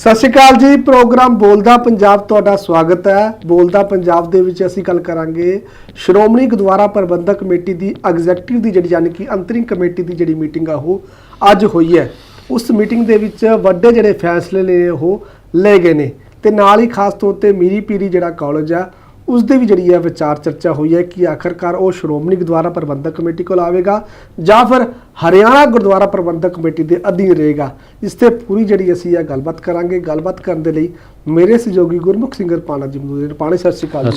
ਸਤਿ ਸ਼੍ਰੀ ਅਕਾਲ ਜੀ, ਪ੍ਰੋਗਰਾਮ ਬੋਲਦਾ ਪੰਜਾਬ ਤੁਹਾਡਾ ਸਵਾਗਤ ਹੈ। ਬੋਲਦਾ ਪੰਜਾਬ ਦੇ ਵਿੱਚ ਅਸੀਂ ਗੱਲ ਕਰਾਂਗੇ ਸ਼੍ਰੋਮਣੀ ਗੁਰਦੁਆਰਾ ਪ੍ਰਬੰਧਕ ਕਮੇਟੀ ਦੀ ਐਗਜ਼ੈਕਟਿਵ ਦੀ ਜਿਹੜੀ ਯਾਨੀ ਕਿ ਅੰਤਰਿੰਗ ਕਮੇਟੀ ਦੀ ਜਿਹੜੀ ਮੀਟਿੰਗ ਆ ਉਹ ਅੱਜ ਹੋਈ ਹੈ। ਉਸ ਮੀਟਿੰਗ ਦੇ ਵਿੱਚ ਵੱਡੇ ਜਿਹੜੇ ਫੈਸਲੇ ਨੇ ਉਹ ਲਏ ਗਏ ਨੇ ਤੇ ਨਾਲ ਹੀ ਖਾਸ ਤੌਰ ਤੇ ਮੀਰੀ ਪੀਰੀ ਜਿਹੜਾ ਕਾਲਜ ਆ ਉਸ ਦੇ ਵੀ ਜਿਹੜੀ ਹੈ ਵਿਚਾਰ ਚਰਚਾ ਹੋਈ ਹੈ ਕਿ ਆਖਰਕਾਰ ਉਹ ਸ਼੍ਰੋਮਣੀ ਗੁਰਦੁਆਰਾ ਪ੍ਰਬੰਧਕ ਕਮੇਟੀ ਕੋਲ ਆਵੇਗਾ ਜਾਂ ਫਿਰ ਹਰਿਆਣਾ ਗੁਰਦੁਆਰਾ ਪ੍ਰਬੰਧਕ ਕਮੇਟੀ ਦੇ ਅਧੀਨ ਰਹੇਗਾ। ਇਸ ਤੇ ਪੂਰੀ ਜਿਹੜੀ ਅਸੀਂ ਇਹ ਗੱਲਬਾਤ ਕਰਾਂਗੇ। ਗੱਲਬਾਤ ਕਰਨ ਦੇ ਲਈ ਮੇਰੇ ਸਹਿਯੋਗੀ ਗੁਰਮੁਖ ਸਿੰਘ ਰਪਾਣਾ ਜੀ ਮੌਜੂਦ ਨੇ। ਰਪਾਣਾ ਸਤਿ ਸ਼੍ਰੀ ਅਕਾਲ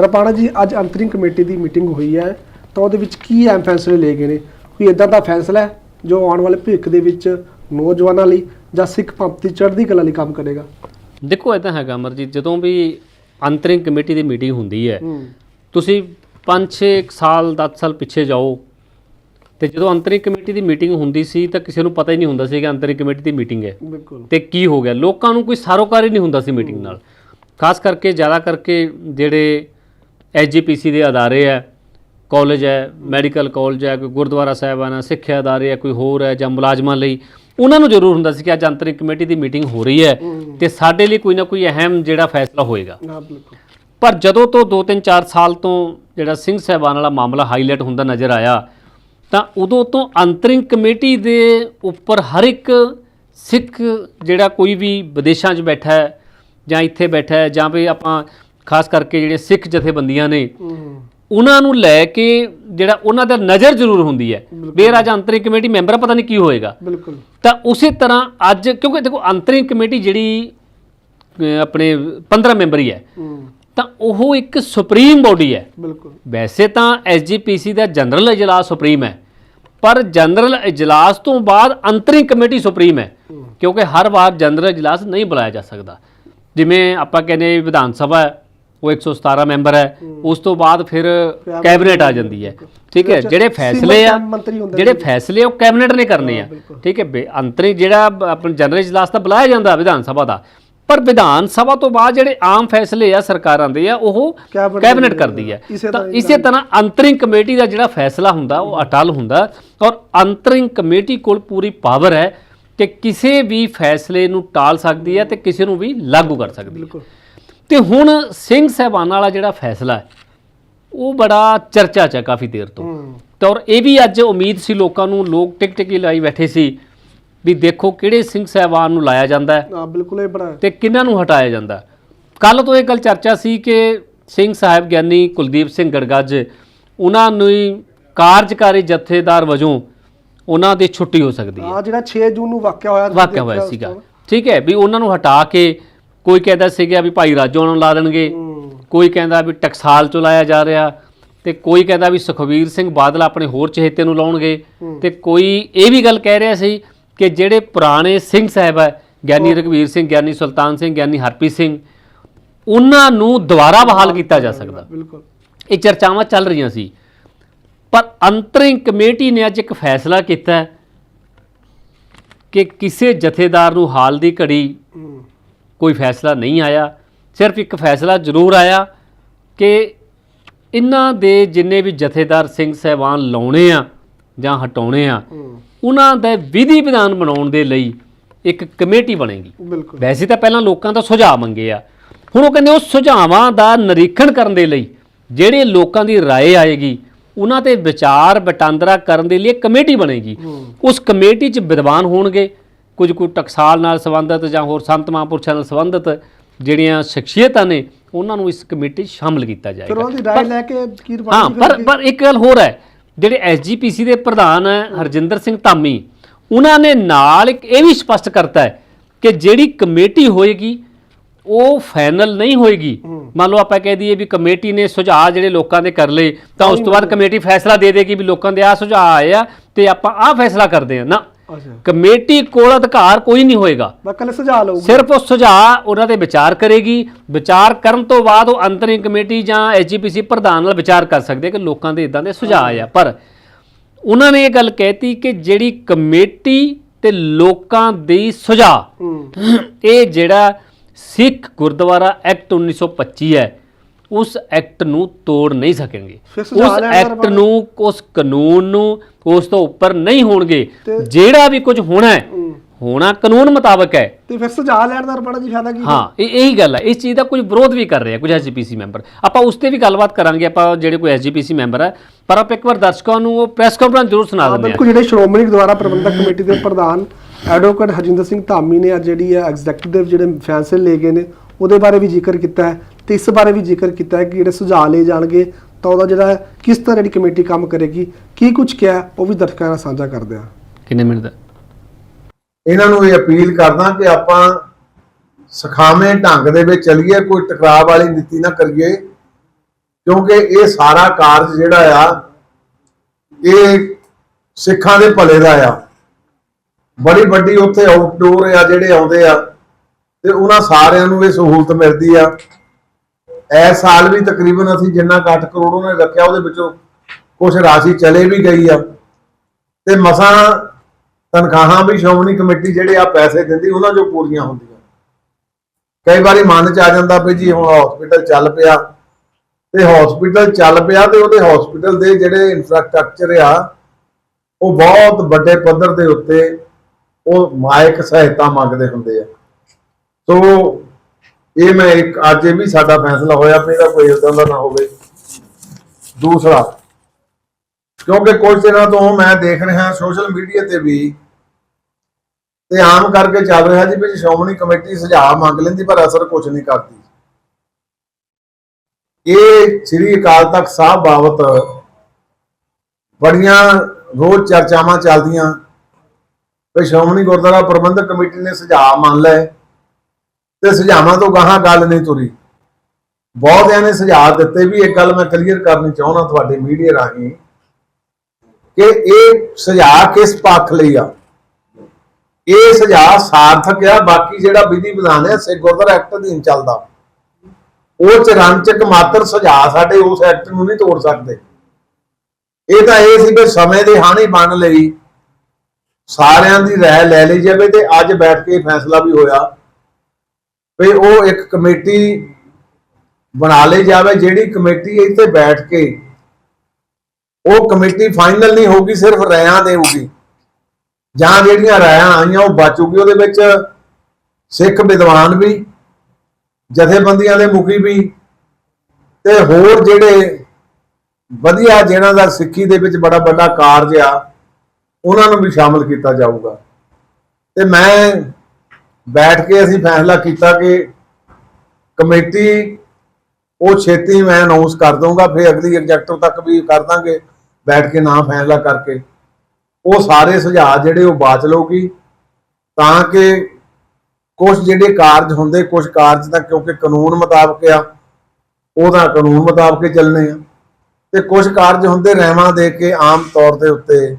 ਰਪਾਣਾ ਜੀ ਅੱਜ ਅੰਤਰਿਮ ਕਮੇਟੀ ਦੀ ਮੀਟਿੰਗ ਹੋਈ ਹੈ। ਤਾਂ ਉਹਦੇ ਵਿੱਚ ਕੀ ਅਹਿਮ ਫੈਸਲੇ ਲਏ ਗਏ ਨੇ? ਕੋਈ ਇਦਾਂ ਦਾ ਫੈਸਲਾ ਹੈ ਜੋ ਆਉਣ ਵਾਲੇ ਭਵਿੱਖ ਦੇ ਵਿੱਚ ਨੌਜਵਾਨਾਂ ਲਈ ਜਾਂ ਸਿੱਖ ਪੰਥ ਦੀ ਚੜ੍ਹਦੀ ਕਲਾ ਲਈ ਕੰਮ ਕਰੇਗਾ? ਦੇਖੋ ਇਦਾਂ ਹੈਗਾ ਅਮਰਜੀਤ। ਜਦੋਂ ਵੀ ਅੰਤਰਿੰਗ ਕਮੇਟੀ ਦੀ ਮੀਟਿੰਗ ਹੁੰਦੀ ਹੈ। ਤੁਸੀਂ 5-6 ਸਾਲ 10 ਸਾਲ ਪਿੱਛੇ ਜਾਓ ਤੇ ਜਦੋਂ ਅੰਤਰਿੰਗ ਕਮੇਟੀ ਦੀ ਮੀਟਿੰਗ ਹੁੰਦੀ ਸੀ ਤਾਂ ਕਿਸੇ ਨੂੰ ਪਤਾ ਹੀ ਨਹੀਂ ਹੁੰਦਾ ਸੀ ਕਿ ਅੰਤਰਿੰਗ ਕਮੇਟੀ ਦੀ ਮੀਟਿੰਗ ਹੈ। ਤੇ ਕੀ ਹੋ ਗਿਆ? ਲੋਕਾਂ ਨੂੰ ਕੋਈ ਸਾਰੋਕਾਰ ਹੀ ਨਹੀਂ ਹੁੰਦਾ ਸੀ ਮੀਟਿੰਗ ਨਾਲ। ਖਾਸ ਕਰਕੇ ਜ਼ਿਆਦਾ ਕਰਕੇ ਜਿਹੜੇ ਐਸਜੀਪੀਸੀ ਦੇ ਅਦਾਰੇ ਹੈ ਕਾਲਜ ਹੈ ਮੈਡੀਕਲ ਕਾਲਜ ਹੈ ਕੋਈ ਗੁਰਦੁਆਰਾ ਸਾਹਿਬਾਨ ਹੈ ਸਿੱਖਿਆ ਅਦਾਰੇ ਹੈ ਕੋਈ ਹੋਰ ਹੈ ਜਾਂ ਮੁਲਾਜ਼ਮਾਂ ਲਈ ਉਹਨਾਂ ਨੂੰ ਜ਼ਰੂਰ ਹੁੰਦਾ ਸੀ ਕਿ ਅੱਜ ਅੰਤਰਿੰਗ ਕਮੇਟੀ ਦੀ ਮੀਟਿੰਗ ਹੋ ਰਹੀ ਹੈ ਤੇ ਸਾਡੇ ਲਈ ਕੋਈ ਨਾ ਕੋਈ ਅਹਿਮ ਜਿਹੜਾ ਫੈਸਲਾ ਹੋਏਗਾ। ਬਿਲਕੁਲ। ਪਰ ਜਦੋਂ ਤੋਂ 2-3 4 ਸਾਲ ਤੋਂ ਜਿਹੜਾ ਸਿੰਘ ਸਾਹਿਬਾਨ ਵਾਲਾ ਮਾਮਲਾ ਹਾਈਲਾਈਟ ਹੁੰਦਾ ਨਜ਼ਰ ਆਇਆ ਤਾਂ ਉਦੋਂ ਤੋਂ ਅੰਤਰਿੰਗ ਕਮੇਟੀ ਦੇ ਉੱਪਰ ਹਰ ਇੱਕ ਸਿੱਖ ਜਿਹੜਾ ਕੋਈ ਵੀ ਵਿਦੇਸ਼ਾਂ 'ਚ ਬੈਠਾ ਹੈ ਜਾਂ ਇੱਥੇ ਬੈਠਾ ਹੈ ਜਾਂ ਵੀ ਆਪਾਂ ਖਾਸ ਕਰਕੇ ਜਿਹੜੇ ਸਿੱਖ ਜਥੇਬੰਦੀਆਂ ਨੇ ਉਹਨਾਂ ਨੂੰ ਲੈ ਕੇ ਜਿਹੜਾ ਉਹਨਾਂ ਦਾ ਨਜ਼ਰ ਜ਼ਰੂਰ ਹੁੰਦੀ ਹੈ। ਵੀ ਰਾਜ ਅੰਤਰਿੰਗ ਕਮੇਟੀ ਮੈਂਬਰ ਪਤਾ ਨਹੀਂ ਕੀ ਹੋਏਗਾ। ਬਿਲਕੁਲ। ਤਾਂ ਉਸੇ ਤਰ੍ਹਾਂ ਅੱਜ ਕਿਉਂਕਿ ਦੇਖੋ ਅੰਤਰਿੰਗ ਕਮੇਟੀ ਜਿਹੜੀ ਅਹ ਆਪਣੇ 15 ਮੈਂਬਰੀ ਹੈ ਹੂੰ। ਤਾਂ ਉਹ ਇੱਕ ਸੁਪਰੀਮ ਬੋਡੀ ਹੈ। ਬਿਲਕੁਲ। ਵੈਸੇ ਤਾਂ ਐਸਜੀਪੀਸੀ ਦਾ ਜਨਰਲ ਇਜਲਾਸ ਸੁਪਰੀਮ ਹੈ ਪਰ ਜਨਰਲ ਇਜਲਾਸ ਤੋਂ ਬਾਅਦ ਅੰਤਰਿੰਗ ਕਮੇਟੀ ਸੁਪਰੀਮ ਹੈ ਕਿਉਂਕਿ ਹਰ ਵਾਰ ਜਨਰਲ ਇਜਲਾਸ ਨਹੀਂ ਬੁਲਾਇਆ ਜਾ ਸਕਦਾ। ਜਿਵੇਂ ਆਪਾਂ ਕਹਿੰਦੇ ਵਿਧਾਨ ਸਭਾ ਹੈ ਉਹ 117 ਮੈਂਬਰ ਹੈ। ਉਸ ਤੋਂ ਬਾਅਦ ਫਿਰ ਕੈਬਨਿਟ ਆ ਜਾਂਦੀ ਹੈ। ਠੀਕ ਹੈ ਜਿਹੜੇ ਫੈਸਲੇ ਆ ਜਿਹੜੇ ਫੈਸਲੇ ਉਹ ਕੈਬਨਿਟ ਨੇ ਕਰਨੇ ਆ। ਠੀਕ ਹੈ ਅੰਤਰਿੰਗ ਜਿਹੜਾ ਆਪਣਾ ਜਨਰਲ ਇਜਲਾਸ ਤਾਂ ਬੁਲਾਇਆ ਜਾਂਦਾ ਵਿਧਾਨ ਸਭਾ ਦਾ। ਪਰ ਵਿਧਾਨ ਸਭਾ ਤੋਂ ਬਾਅਦ ਜਿਹੜੇ ਆਮ ਫੈਸਲੇ ਆ ਸਰਕਾਰਾਂ ਦੇ ਆ ਉਹ ਕੈਬਨਿਟ ਕਰਦੀ ਹੈ। ਤਾਂ ਇਸੇ ਤਰ੍ਹਾਂ ਅੰਤਰਿੰਗ ਕਮੇਟੀ ਦਾ ਜਿਹੜਾ ਫੈਸਲਾ ਹੁੰਦਾ ਉਹ ਅਟਲ ਹੁੰਦਾ ਔਰ ਅੰਤਰਿੰਗ ਕਮੇਟੀ ਕੋਲ ਪੂਰੀ ਪਾਵਰ ਹੈ ਕਿ ਕਿਸੇ ਵੀ ਫੈਸਲੇ ਨੂੰ ਟਾਲ ਸਕਦੀ ਹੈ ਤੇ ਕਿਸੇ ਨੂੰ ਵੀ ਲਾਗੂ ਕਰ ਸਕਦੀ ਹੈ। ਤੇ ਹੁਣ ਸਿੰਘ ਸਾਹਿਬਾਨ ਵਾਲਾ ਜਿਹੜਾ ਫੈਸਲਾ ਹੈ ਉਹ ਬੜਾ ਚਰਚਾ 'ਚ ਹੈ ਕਾਫੀ ਦੇਰ ਤੋਂ। ਤੇ ਔਰ ਇਹ ਵੀ ਅੱਜ ਉਮੀਦ ਸੀ ਲੋਕਾਂ ਨੂੰ ਲੋਕ ਟਿਕ ਟਿਕੀ ਲਾਈ ਬੈਠੇ ਸੀ ਵੀ ਦੇਖੋ ਕਿਹੜੇ ਸਿੰਘ ਸਾਹਿਬਾਨ ਨੂੰ ਲਾਇਆ ਜਾਂਦਾ ਹੈ ਹਾਂ ਬਿਲਕੁਲ ਇਹ ਬੜਾ ਤੇ ਕਿਹਨਾਂ ਨੂੰ ਹਟਾਇਆ ਜਾਂਦਾ ਕੱਲ ਤੋਂ ਇਹ ਗੱਲ ਚਰਚਾ ਸੀ ਕਿ ਸਿੰਘ ਸਾਹਿਬ ਗਿਆਨੀ ਕੁਲਦੀਪ ਸਿੰਘ ਗੜਗੱਜ ਉਹਨਾਂ ਨੂੰ ਹੀ ਕਾਰਜਕਾਰੀ ਜਥੇਦਾਰ ਵਜੋਂ ਉਹਨਾਂ ਦੀ ਛੁੱਟੀ ਹੋ ਸਕਦੀ ਹੈ। ਆ ਜਿਹੜਾ 6 ਜੂਨ ਨੂੰ ਵਾਕਿਆ ਹੋਇਆ ਵਾਕਿਆ ਹੋਇਆ ਸੀਗਾ। ਠੀਕ ਹੈ ਵੀ ਉਹਨਾਂ ਨੂੰ ਹਟਾ ਕੇ ਕੋਈ ਕਹਿੰਦਾ ਸੀਗਾ ਵੀ ਭਾਈ ਰਾਜੋ ਨੂੰ ਲਾ ਦੇਣਗੇ ਕੋਈ ਕਹਿੰਦਾ ਵੀ ਟਕਸਾਲ ਚੋਂ ਲਾਇਆ ਜਾ ਰਿਹਾ ਤੇ ਕੋਈ ਕਹਿੰਦਾ ਵੀ ਸੁਖਵੀਰ ਸਿੰਘ ਬਾਦਲ ਆਪਣੇ ਹੋਰ ਚਹੇਤੇ ਨੂੰ ਲਾਉਣਗੇ ਤੇ ਕੋਈ ਇਹ ਵੀ ਗੱਲ ਕਹਿ ਰਿਹਾ ਸੀ ਕਿ ਜਿਹੜੇ ਪੁਰਾਣੇ ਸਿੰਘ ਸਾਹਿਬ ਹੈ ਗਿਆਨੀ ਰਘਵੀਰ ਸਿੰਘ ਗਿਆਨੀ ਸੁਲਤਾਨ ਸਿੰਘ ਗਿਆਨੀ ਹਰਪ੍ਰੀਤ ਸਿੰਘ ਉਹਨਾਂ ਨੂੰ ਦੁਬਾਰਾ ਬਹਾਲ ਕੀਤਾ ਜਾ ਸਕਦਾ। ਬਿਲਕੁਲ। ਇਹ ਚਰਚਾਵਾਂ ਚੱਲ ਰਹੀਆਂ ਸੀ। ਪਰ ਅੰਤਰਿੰਗ ਕਮੇਟੀ ਨੇ ਅੱਜ ਇੱਕ ਫੈਸਲਾ ਕੀਤਾ ਕਿ ਕਿਸੇ ਜਥੇਦਾਰ ਨੂੰ ਹਾਲ ਦੀ ਘੜੀ ਕੋਈ ਫੈਸਲਾ ਨਹੀਂ ਆਇਆ ਸਿਰਫ ਇੱਕ ਫੈਸਲਾ ਜ਼ਰੂਰ ਆਇਆ ਕਿ ਇਹਨਾਂ ਦੇ ਜਿੰਨੇ ਵੀ ਜਥੇਦਾਰ ਸਿੰਘ ਸਹਿਬਾਨ ਲਾਉਣੇ ਆ ਜਾਂ ਹਟਾਉਣੇ ਆ ਹੂੰ ਉਹਨਾਂ ਦਾ ਵਿਧੀ ਵਿਧਾਨ ਬਣਾਉਣ ਦੇ ਲਈ ਇੱਕ ਕਮੇਟੀ ਬਣੇਗੀ ਬਿਲਕੁਲ ਵੈਸੇ ਤਾਂ ਪਹਿਲਾਂ ਲੋਕਾਂ ਦਾ ਸੁਝਾਅ ਮੰਗੇ ਆ ਹੁਣ ਉਹ ਕਹਿੰਦੇ ਉਹ ਸੁਝਾਵਾਂ ਦਾ ਨਿਰੀਖਣ ਕਰਨ ਦੇ ਲਈ ਜਿਹੜੇ ਲੋਕਾਂ ਦੀ رائے ਆਏਗੀ ਉਹਨਾਂ ਤੇ ਵਿਚਾਰ ਵਟਾਂਦਰਾ ਕਰਨ ਦੇ ਲਈ ਇੱਕ ਕਮੇਟੀ ਬਣੇਗੀ ਉਸ ਕਮੇਟੀ 'ਚ ਵਿਦਵਾਨ ਹੋਣਗੇ ਕੁਝ ਕੁ ਟਕਸਾਲ ਨਾਲ ਸੰਬੰਧਿਤ ਜਾਂ ਹੋਰ ਸੰਤ ਮਹਾਂਪੁਰਸ਼ਾਂ ਨਾਲ ਸੰਬੰਧਿਤ ਜਿਹੜੀਆਂ ਸ਼ਖਸੀਅਤਾਂ ਨੇ ਉਹਨਾਂ ਨੂੰ ਇਸ ਕਮੇਟੀ 'ਚ ਸ਼ਾਮਲ ਕੀਤਾ ਫਿਰ ਜਾਏਗਾ। ਉਹਨਾਂ ਦੀ ਰਾਏ ਲੈ ਕੇ ਕੀ ਰਵਾਨੀ ਹਾਂ ਪਰ ਪਰ ਇੱਕ ਗੱਲ ਹੋਰ ਹੈ ਜਿਹੜੇ ਐਸਜੀਪੀਸੀ ਦੇ ਪ੍ਰਧਾਨ ਹੈ ਹਰਜਿੰਦਰ ਸਿੰਘ ਧਾਮੀ ਉਹਨਾਂ ਨੇ ਨਾਲ ਇੱਕ ਇਹ ਵੀ ਸਪਸ਼ਟ ਕਰਤਾ ਹੈ ਕਿ ਜਿਹੜੀ ਕਮੇਟੀ ਹੋਏਗੀ ਉਹ ਫਾਈਨਲ ਨਹੀਂ ਹੋਏਗੀ। ਮੰਨ ਲਓ ਆਪਾਂ ਕਹਿ ਦਈਏ ਵੀ ਕਮੇਟੀ ਨੇ ਸੁਝਾਅ ਜਿਹੜੇ ਲੋਕਾਂ ਦੇ ਕਰ ਲਏ ਤਾਂ ਉਸ ਤੋਂ ਬਾਅਦ ਕਮੇਟੀ ਫੈਸਲਾ ਦੇ ਦੇਗੀ ਵੀ ਲੋਕਾਂ ਦੇ ਆ ਸੁਝਾਅ ਆਏ ਆ ਤੇ ਆਪਾਂ ਆ ਫੈਸਲਾ ਕਰਦੇ ਆ ਨਾ ਅੱਛਾ। ਕਮੇਟੀ ਕੋਲ ਅਧਿਕਾਰ ਕੋਈ ਨਹੀਂ ਹੋਏਗਾ। ਮੈਂ ਕੱਲ ਸੁਝਾ ਲਊਗਾ। ਸਿਰਫ ਉਹ ਸੁਝਾਅ ਉਹਨਾਂ ਤੇ ਵਿਚਾਰ ਕਰੇਗੀ। ਵਿਚਾਰ ਕਰਨ ਤੋਂ ਬਾਅਦ ਉਹ ਅੰਤਰਿਮ ਕਮੇਟੀ ਜਾਂ ਐਸਜੀਪੀਸੀ ਪ੍ਰਧਾਨ ਨਾਲ ਵਿਚਾਰ ਕਰ ਸਕਦੇ ਕਿ ਲੋਕਾਂ ਦੇ ਇਦਾਂ ਦੇ ਸੁਝਾਅ ਆ। ਪਰ ਉਹਨਾਂ ਨੇ ਇਹ ਗੱਲ ਕਹਿਤੀ ਕਿ ਜਿਹੜੀ ਕਮੇਟੀ ਤੇ ਲੋਕਾਂ ਦੀ ਸੁਝਾਅ ਇਹ ਜਿਹੜਾ ਸਿੱਖ ਗੁਰਦੁਆਰਾ ਐਕਟ 1925 ਹੈ ਉਸ ਐਕਟ ਨੂੰ ਤੋੜ ਨਹੀਂ ਸਕਣਗੇ। ਉਸ ਐਕਟ ਨੂੰ ਉਸ ਕਾਨੂੰਨ ਨੂੰ ਉਸ ਤੋਂ ਉੱਪਰ ਨਹੀਂ ਹੋਣਗੇ। ਜਿਹੜਾ ਵੀ ਕੁਝ ਹੋਣਾ ਹੈ। ਹੋਣਾ ਕਾਨੂੰਨ ਮੁਤਾਬਕ ਹੈ। ਤੇ ਫਿਰ ਸੁਝਾਅ ਲੈਣ ਦਾ ਰਪਣਾ ਜੀ ਫਾਇਦਾ ਕੀ ਹਾਂ? ਇਹ ਇਹੀ ਗੱਲ ਹੈ। ਇਸ ਚੀਜ਼ ਦਾ ਕੁਝ ਵਿਰੋਧ ਵੀ ਕਰ ਰਹੇ ਆ ਕੁਝ ਐਸਜੀਪੀਸੀ ਮੈਂਬਰ। ਆਪਾਂ ਉਸ ਤੇ ਵੀ ਗੱਲਬਾਤ ਕਰਾਂਗੇ ਆਪਾਂ ਜਿਹੜੇ ਕੋਈ ਐਸਜੀਪੀਸੀ ਮੈਂਬਰ ਹੈ। ਪਰ ਆਪਾਂ ਇੱਕ ਵਾਰ ਦਰਸ਼ਕਾਂ ਨੂੰ ਉਹ ਪ੍ਰੈਸ ਕਾਨਫਰੰਸ ਜ਼ਰੂਰ ਸੁਣਾ ਦਿੰਦੇ ਆ ਬਿਲਕੁਲ ਜਿਹੜੇ ਸ਼੍ਰੋਮਣੀ ਗੁਰਦੁਆਰਾ ਪ੍ਰਬੰਧਕ ਕਮੇਟੀ ਦੇ ਪ੍ਰਧਾਨ ਐਡਵੋਕੇਟ ਹਰਜਿੰਦਰ ਸਿੰਘ ਧਾਮੀ ਨੇ ਅੱਜ ਜਿਹੜੀ ਐਗਜ਼ੈਕਟਿਵ ਜਿਹੜੇ ਫੈਸਲੇ ਲਏ ਗਏ ਨੇ ਉਹਦੇ ਬਾਰੇ ਵੀ ਜ਼ਿਕਰ ਕੀਤਾ ਹੈ। ਤੇ ਇਸ ਬਾਰੇ ਵੀ ਜ਼ਿਕਰ ਕੀਤਾ ਹੈ ਕਿ ਜਿਹੜੇ ਸੁਝਾਅ ਲਏ ਜਾਣਗੇ ਤਾਂ ਉਹਦਾ ਜਿਹੜਾ ਕਿਸ ਤਰ੍ਹਾਂ ਜਿਹੜੀ ਕਮੇਟੀ ਕੰਮ ਕਰੇਗੀ ਕੀ ਕੁਝ ਕਿਹਾ ਉਹ ਵੀ ਦਰਸ਼ਕਾਂ ਨਾਲ ਸਾਂਝਾ ਕਰਦੇ ਹਾਂ। ਕਿੰਨੇ ਮਿੰਟ ਦਾ? ਇਹਨਾਂ ਨੂੰ ਇਹ ਅਪੀਲ ਕਰਦਾ ਕਿ ਆਪਾਂ ਸਖਾਵੇਂ ਢੰਗ ਦੇ ਵਿੱਚ ਚੱਲੀਏ ਕੋਈ ਟਕਰਾਅ ਵਾਲੀ ਨੀਤੀ ਨਾ ਕਰੀਏ ਕਿਉਂਕਿ ਇਹ ਸਾਰਾ ਕਾਰਜ ਜਿਹੜਾ ਆ ਇਹ ਸਿੱਖਾਂ ਦੇ ਭਲੇ ਦਾ ਆ। ਬੜੀ ਵੱਡੀ ਉੱਥੇ ਆਊਟਡੋਰ ਆ ਜਿਹੜੇ ਆਉਂਦੇ ਆ ਤੇ ਉਹਨਾਂ ਸਾਰਿਆਂ ਨੂੰ ਇਹ ਸਹੂਲਤ ਮਿਲਦੀ ਆ। ਇਸ ਸਾਲ ਵੀ ਤਕਰੀਬਨ ਅਸੀਂ ਜਿੰਨਾ ਕੁ ਕਰੋੜ ਉਹਨਾਂ ਨੇ ਰੱਖਿਆ, ਉਹਦੇ ਵਿੱਚੋਂ ਕੁਝ ਰਾਸ਼ੀ ਚਲੇ ਵੀ ਗਈ ਆ। ਤੇ ਮਸਾਂ ਤਨਖਾਹਾਂ ਵੀ ਸ਼੍ਰੋਮਣੀ ਕਮੇਟੀ ਜਿਹੜੇ ਆ ਪੈਸੇ ਦਿੰਦੀ, ਉਹਨਾਂ ਚੋਂ ਪੂਰੀਆਂ ਹੁੰਦੀਆਂ। ਕਈ ਵਾਰੀ ਮਨ ਚ ਆ ਜਾਂਦਾ ਵੀ ਜੀ ਹੁਣ ਹਸਪੀਟਲ ਚੱਲ ਪਿਆ। ਤੇ ਹਸਪੀਟਲ ਚੱਲ ਪਿਆ ਤੇ ਉਹਦੇ ਹਸਪੀਟਲ ਦੇ ਜਿਹੜੇ ਇਨਫਰਾਸਟ੍ਰਕਚਰ ਆ, ਉਹ ਬਹੁਤ ਵੱਡੇ ਪੱਧਰ ਦੇ ਉੱਤੇ ਉਹ ਮਾਇਕ ਸਹਾਇਤਾ ਮੰਗਦੇ ਹੁੰਦੇ ਆ। ਸੋ ਇਹ ਮੈਂ ਇੱਕ ਅੱਜ ਇਹ ਵੀ ਸਾਡਾ ਫੈਸਲਾ ਹੋਇਆ ਵੀ ਇਹਦਾ ਕੋਈ ਇਦਾਂ ਦਾ ਨਾ ਹੋਵੇ। ਦੂਸਰਾ, ਕਿਉਂਕਿ ਕੁਝ ਦਿਨਾਂ ਤੋਂ ਮੈਂ ਦੇਖ ਰਿਹਾ ਸੋਸ਼ਲ ਮੀਡੀਆ ਤੇ ਵੀ ਤੇ ਆਮ ਕਰਕੇ ਚੱਲ ਰਿਹਾ ਜੀ ਵੀ ਸ਼੍ਰੋਮਣੀ ਕਮੇਟੀ ਸੁਝਾਅ ਮੰਗ ਲੈਂਦੀ, ਪਰ ਅਸਰ ਕੁਝ ਨਹੀਂ ਕਰਦੀ। ਇਹ ਸ੍ਰੀ ਅਕਾਲ ਤਖਤ ਸਾਹਿਬ ਬਾਬਤ ਬੜੀਆਂ ਰੋਜ਼ ਚਰਚਾਵਾਂ ਚੱਲਦੀਆਂ। ਵੀ ਸ਼੍ਰੋਮਣੀ ਗੁਰਦੁਆਰਾ ਪ੍ਰਬੰਧਕ ਕਮੇਟੀ ਨੇ ਸੁਝਾਅ ਮੰਨ ਲਏ। ਤੇ ਸੁਝਾਵਾਂ ਤੋਂ ਗਾਹਾਂ ਗੱਲ ਨਹੀਂ ਤੁਰੀ। ਬਹੁਤਿਆਂ ਨੇ ਸੁਝਾਅ ਦਿੱਤੇ ਵੀ ਇੱਕ ਗੱਲ ਮੈਂ ਕਲੀਅਰ ਕਰਨੀ ਚਾਹੁੰਦਾ ਤੁਹਾਡੇ ਮੀਡੀਆ ਰਾਹੀਂ ਕਿ ਇਹ ਸੁਝਾਅ ਕਿਸ ਪੱਖ ਲਈ ਆ? ਇਹ ਸੁਝਾਅ ਸਾਰਥਕ ਆ, ਬਾਕੀ ਜਿਹੜਾ ਵਿਧੀ ਵਿਧਾਨ ਹੈ ਸਿੱਖ ਗੁਰਦੁਆਰਾ ਐਕਟ ਅਧੀਨ ਚੱਲਦਾ। ਉਹ ਚ ਮਾਤਰ ਸੁਝਾਅ ਸਾਡੇ ਉਸ ਐਕਟ ਨੂੰ ਨਹੀਂ ਤੋੜ ਸਕਦੇ। ਇਹ ਤਾਂ ਇਹ ਸੀ ਕਿ ਸਮੇਂ ਦੀ ਹਾਣੀ ਬਣ ਲਈ ਸਾਰਿਆਂ ਦੀ ਰਾਏ ਲੈ ਲਈ ਜਾਵੇ ਤੇ ਅੱਜ ਬੈਠ ਕੇ ਇਹ ਫੈਸਲਾ ਵੀ ਹੋਇਆ। ਵੀ ਉਹ ਇੱਕ ਕਮੇਟੀ ਬਣਾ ਲਈ ਜਾਵੇ, ਜਿਹੜੀ ਕਮੇਟੀ ਇੱਥੇ ਬੈਠ ਕੇ ਉਹ ਕਮੇਟੀ ਫਾਈਨਲ ਨਹੀਂ ਹੋਊਗੀ, ਸਿਰਫ ਰਾਇਆਂ ਦੇਊਗੀ। ਜਾਂ ਜਿਹੜੀਆਂ ਰਾਇਆਂ ਆਈਆਂ, ਉਹ ਬਚੂਗੀ। ਉਹਦੇ ਵਿੱਚ ਸਿੱਖ ਵਿਦਵਾਨ ਵੀ, ਜਥੇਬੰਦੀਆਂ ਦੇ ਮੁਖੀ ਵੀ, ਤੇ ਹੋਰ ਜਿਹੜੇ ਵਧੀਆ ਜਿਹਨਾਂ ਦਾ ਸਿੱਖੀ ਦੇ ਵਿੱਚ ਬੜਾ ਵੱਡਾ ਕਾਰਜ ਆ, ਉਹਨਾਂ ਨੂੰ ਵੀ ਸ਼ਾਮਲ ਕੀਤਾ ਜਾਊਗਾ। ਤੇ ਮੈਂ ਬੈਠ ਕੇ ਅਸੀਂ ਫੈਸਲਾ ਕੀਤਾ ਕਿ ਕਮੇਟੀ ਉਹ ਛੇਤੀ ਮੈਂ ਅਨਾਉਂਸ ਕਰ ਦਊਂਗਾ, ਫਿਰ ਅਗਲੀ ਐਗਜੈਕਟਿਵ ਤੱਕ ਵੀ ਕਰ ਦਾਂਗੇ, ਬੈਠ ਕੇ ਨਾ ਫੈਸਲਾ ਕਰਕੇ। ਉਹ ਸਾਰੇ ਸੁਝਾਅ ਜਿਹੜੇ ਉਹ ਬਾਤ ਲਊਗੀ, ਤਾਂ ਕਿ ਕੁਝ ਜਿਹੜੇ ਕਾਰਜ ਹੁੰਦੇ ਕੁਝ ਕਾਰਜ ਤਾਂ ਕਿਉਂਕਿ ਕਾਨੂੰਨ ਮੁਤਾਬਕ ਆ, ਉਹਦਾ ਕਾਨੂੰਨ ਮੁਤਾਬਕ ਹੀ ਚੱਲਣੇ ਆ। ਤੇ ਕੁਝ ਕਾਰਜ ਹੁੰਦੇ ਰਹਿਵਾਂ ਦੇ ਕੇ ਆਮ ਤੌਰ ਦੇ ਉੱਤੇ,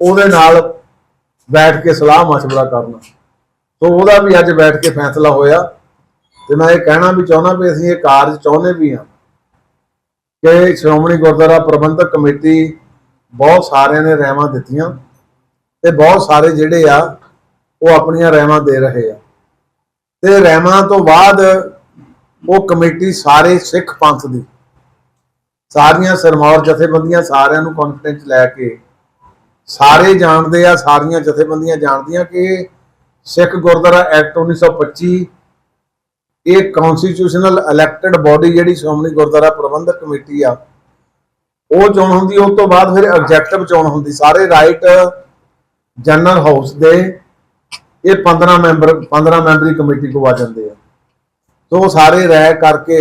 ਉਹਦੇ ਨਾਲ ਬੈਠ ਕੇ ਸਲਾਹ ਮਸ਼ਵਰਾ ਕਰਨਾ। ਸੋ ਉਹਦਾ ਵੀ ਅੱਜ ਬੈਠ ਕੇ ਫੈਸਲਾ ਹੋਇਆ ਤੇ ਮੈਂ ਇਹ ਕਹਿਣਾ ਵੀ ਚਾਹੁੰਦਾ ਵੀ ਅਸੀਂ ਇਹ ਕਾਰਜ ਚਾਹੁੰਦੇ ਵੀ ਹਾਂ ਕਿ ਸ਼੍ਰੋਮਣੀ ਗੁਰਦੁਆਰਾ ਪ੍ਰਬੰਧਕ ਕਮੇਟੀ ਬਹੁਤ ਸਾਰਿਆਂ ਨੇ ਰਹਿਮਾਂ ਦਿੱਤੀਆਂ ਤੇ ਬਹੁਤ ਸਾਰੇ ਜਿਹੜੇ ਆ ਉਹ ਆਪਣੀਆਂ ਰਹਿਮਾਂ ਦੇ ਰਹੇ ਆ। ਤੇ ਰਹਿਮਾਂ ਤੋਂ ਬਾਅਦ ਉਹ ਕਮੇਟੀ ਸਾਰੇ ਸਿੱਖ ਪੰਥ ਦੀ, ਸਾਰੀਆਂ ਸਰਮੌਰ ਜਥੇਬੰਦੀਆਂ ਸਾਰਿਆਂ ਨੂੰ ਕਾਨਫੀਡੈਂਸ ਲੈ ਕੇ, ਸਾਰੇ ਜਾਣਦੇ ਆ, ਸਾਰੀਆਂ ਜਥੇਬੰਦੀਆਂ ਜਾਣਦੀਆਂ ਕਿ ਸਿੱਖ ਗੁਰਦੁਆਰਾ ਐਕਟ 1925 ਇਹ ਕਨਸਟੀਟਿਊਸ਼ਨਲ ਇਲੈਕਟਡ ਬਾਡੀ ਜਿਹੜੀ ਸ਼੍ਰੋਮਣੀ ਗੁਰਦੁਆਰਾ ਪ੍ਰਬੰਧਕ ਕਮੇਟੀ ਆ, ਉਹ ਚੋਣ ਹੁੰਦੀ, ਉਸ ਤੋਂ ਬਾਅਦ ਫਿਰ ਐਗਜ਼ੈਕਟਿਵ ਚੋਣ ਹੁੰਦੀ, ਸਾਰੇ ਰਾਈਟ ਜਨਰਲ ਹਾਊਸ ਦੇ ਇਹ 15 ਮੈਂਬਰ 15 ਮੈਂਬਰੀ ਕਮੇਟੀ ਕੋ ਆ ਜਾਂਦੇ ਆ। ਸੋ ਸਾਰੇ ਰਾਇ ਕਰਕੇ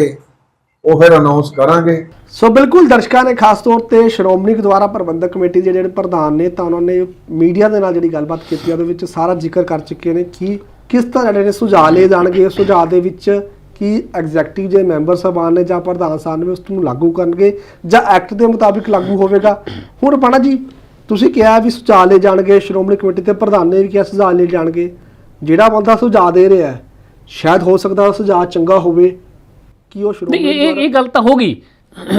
ਉਹ ਫਿਰ ਅਨਾਉਂਸ ਕਰਾਂਗੇ। ਸੋ ਬਿਲਕੁਲ ਦਰਸ਼ਕਾਂ ਨੇ ਖਾਸ ਤੌਰ ਤੇ ਸ਼੍ਰੋਮਣੀ ਗੁਰਦੁਆਰਾ ਪ੍ਰਬੰਧਕ ਕਮੇਟੀ ਦੇ ਜਿਹੜੇ ਪ੍ਰਧਾਨ ਨੇ ਤਾਂ ਉਹਨਾਂ ਨੇ ਮੀਡੀਆ ਦੇ ਨਾਲ ਜਿਹੜੀ ਗੱਲਬਾਤ ਕੀਤੀ, ਉਹਦੇ ਵਿੱਚ ਸਾਰਾ ਜ਼ਿਕਰ ਕਰ ਚੁੱਕੇ ਨੇ ਕਿ ਕਿਸ ਤਰ੍ਹਾਂ ਜਿਹੜੇ ਨੇ ਸੁਝਾਅ ਲਏ ਜਾਣਗੇ। ਸੁਝਾਅ ਦੇ ਵਿੱਚ ਕੀ ਐਗਜ਼ੈਕਟਿਵ ਜੇ ਮੈਂਬਰ ਸਾਹਿਬਾਨ ਨੇ ਜਾਂ ਪ੍ਰਧਾਨ ਸਾਹਿਬ ਨੇ ਉਸ ਨੂੰ ਲਾਗੂ ਕਰਨਗੇ ਜਾਂ ਐਕਟ ਦੇ ਮੁਤਾਬਿਕ ਲਾਗੂ ਹੋਵੇਗਾ। ਹੁਣ ਪਾਣਾ ਜੀ, ਤੁਸੀਂ ਕਿਹਾ ਵੀ ਸੁਝਾਅ ਲਏ ਜਾਣਗੇ, ਸ਼੍ਰੋਮਣੀ ਕਮੇਟੀ ਦੇ ਪ੍ਰਧਾਨ ਨੇ ਵੀ ਕਿਹਾ ਸੁਝਾਅ ਲਏ ਜਾਣਗੇ। ਜਿਹੜਾ ਬੰਦਾ ਸੁਝਾਅ ਦੇ ਰਿਹਾ ਹੈ, ਸ਼ਾਇਦ ਹੋ ਸਕਦਾ ਸੁਝਾਅ ਚੰਗਾ ਹੋਵੇ। ਕਿ ਉਹ ਸ਼੍ਰੋਮਣੀ ਨਹੀਂ ਇਹ ਇਹ- ਗੱਲ ਤਾਂ ਹੋ ਗਈ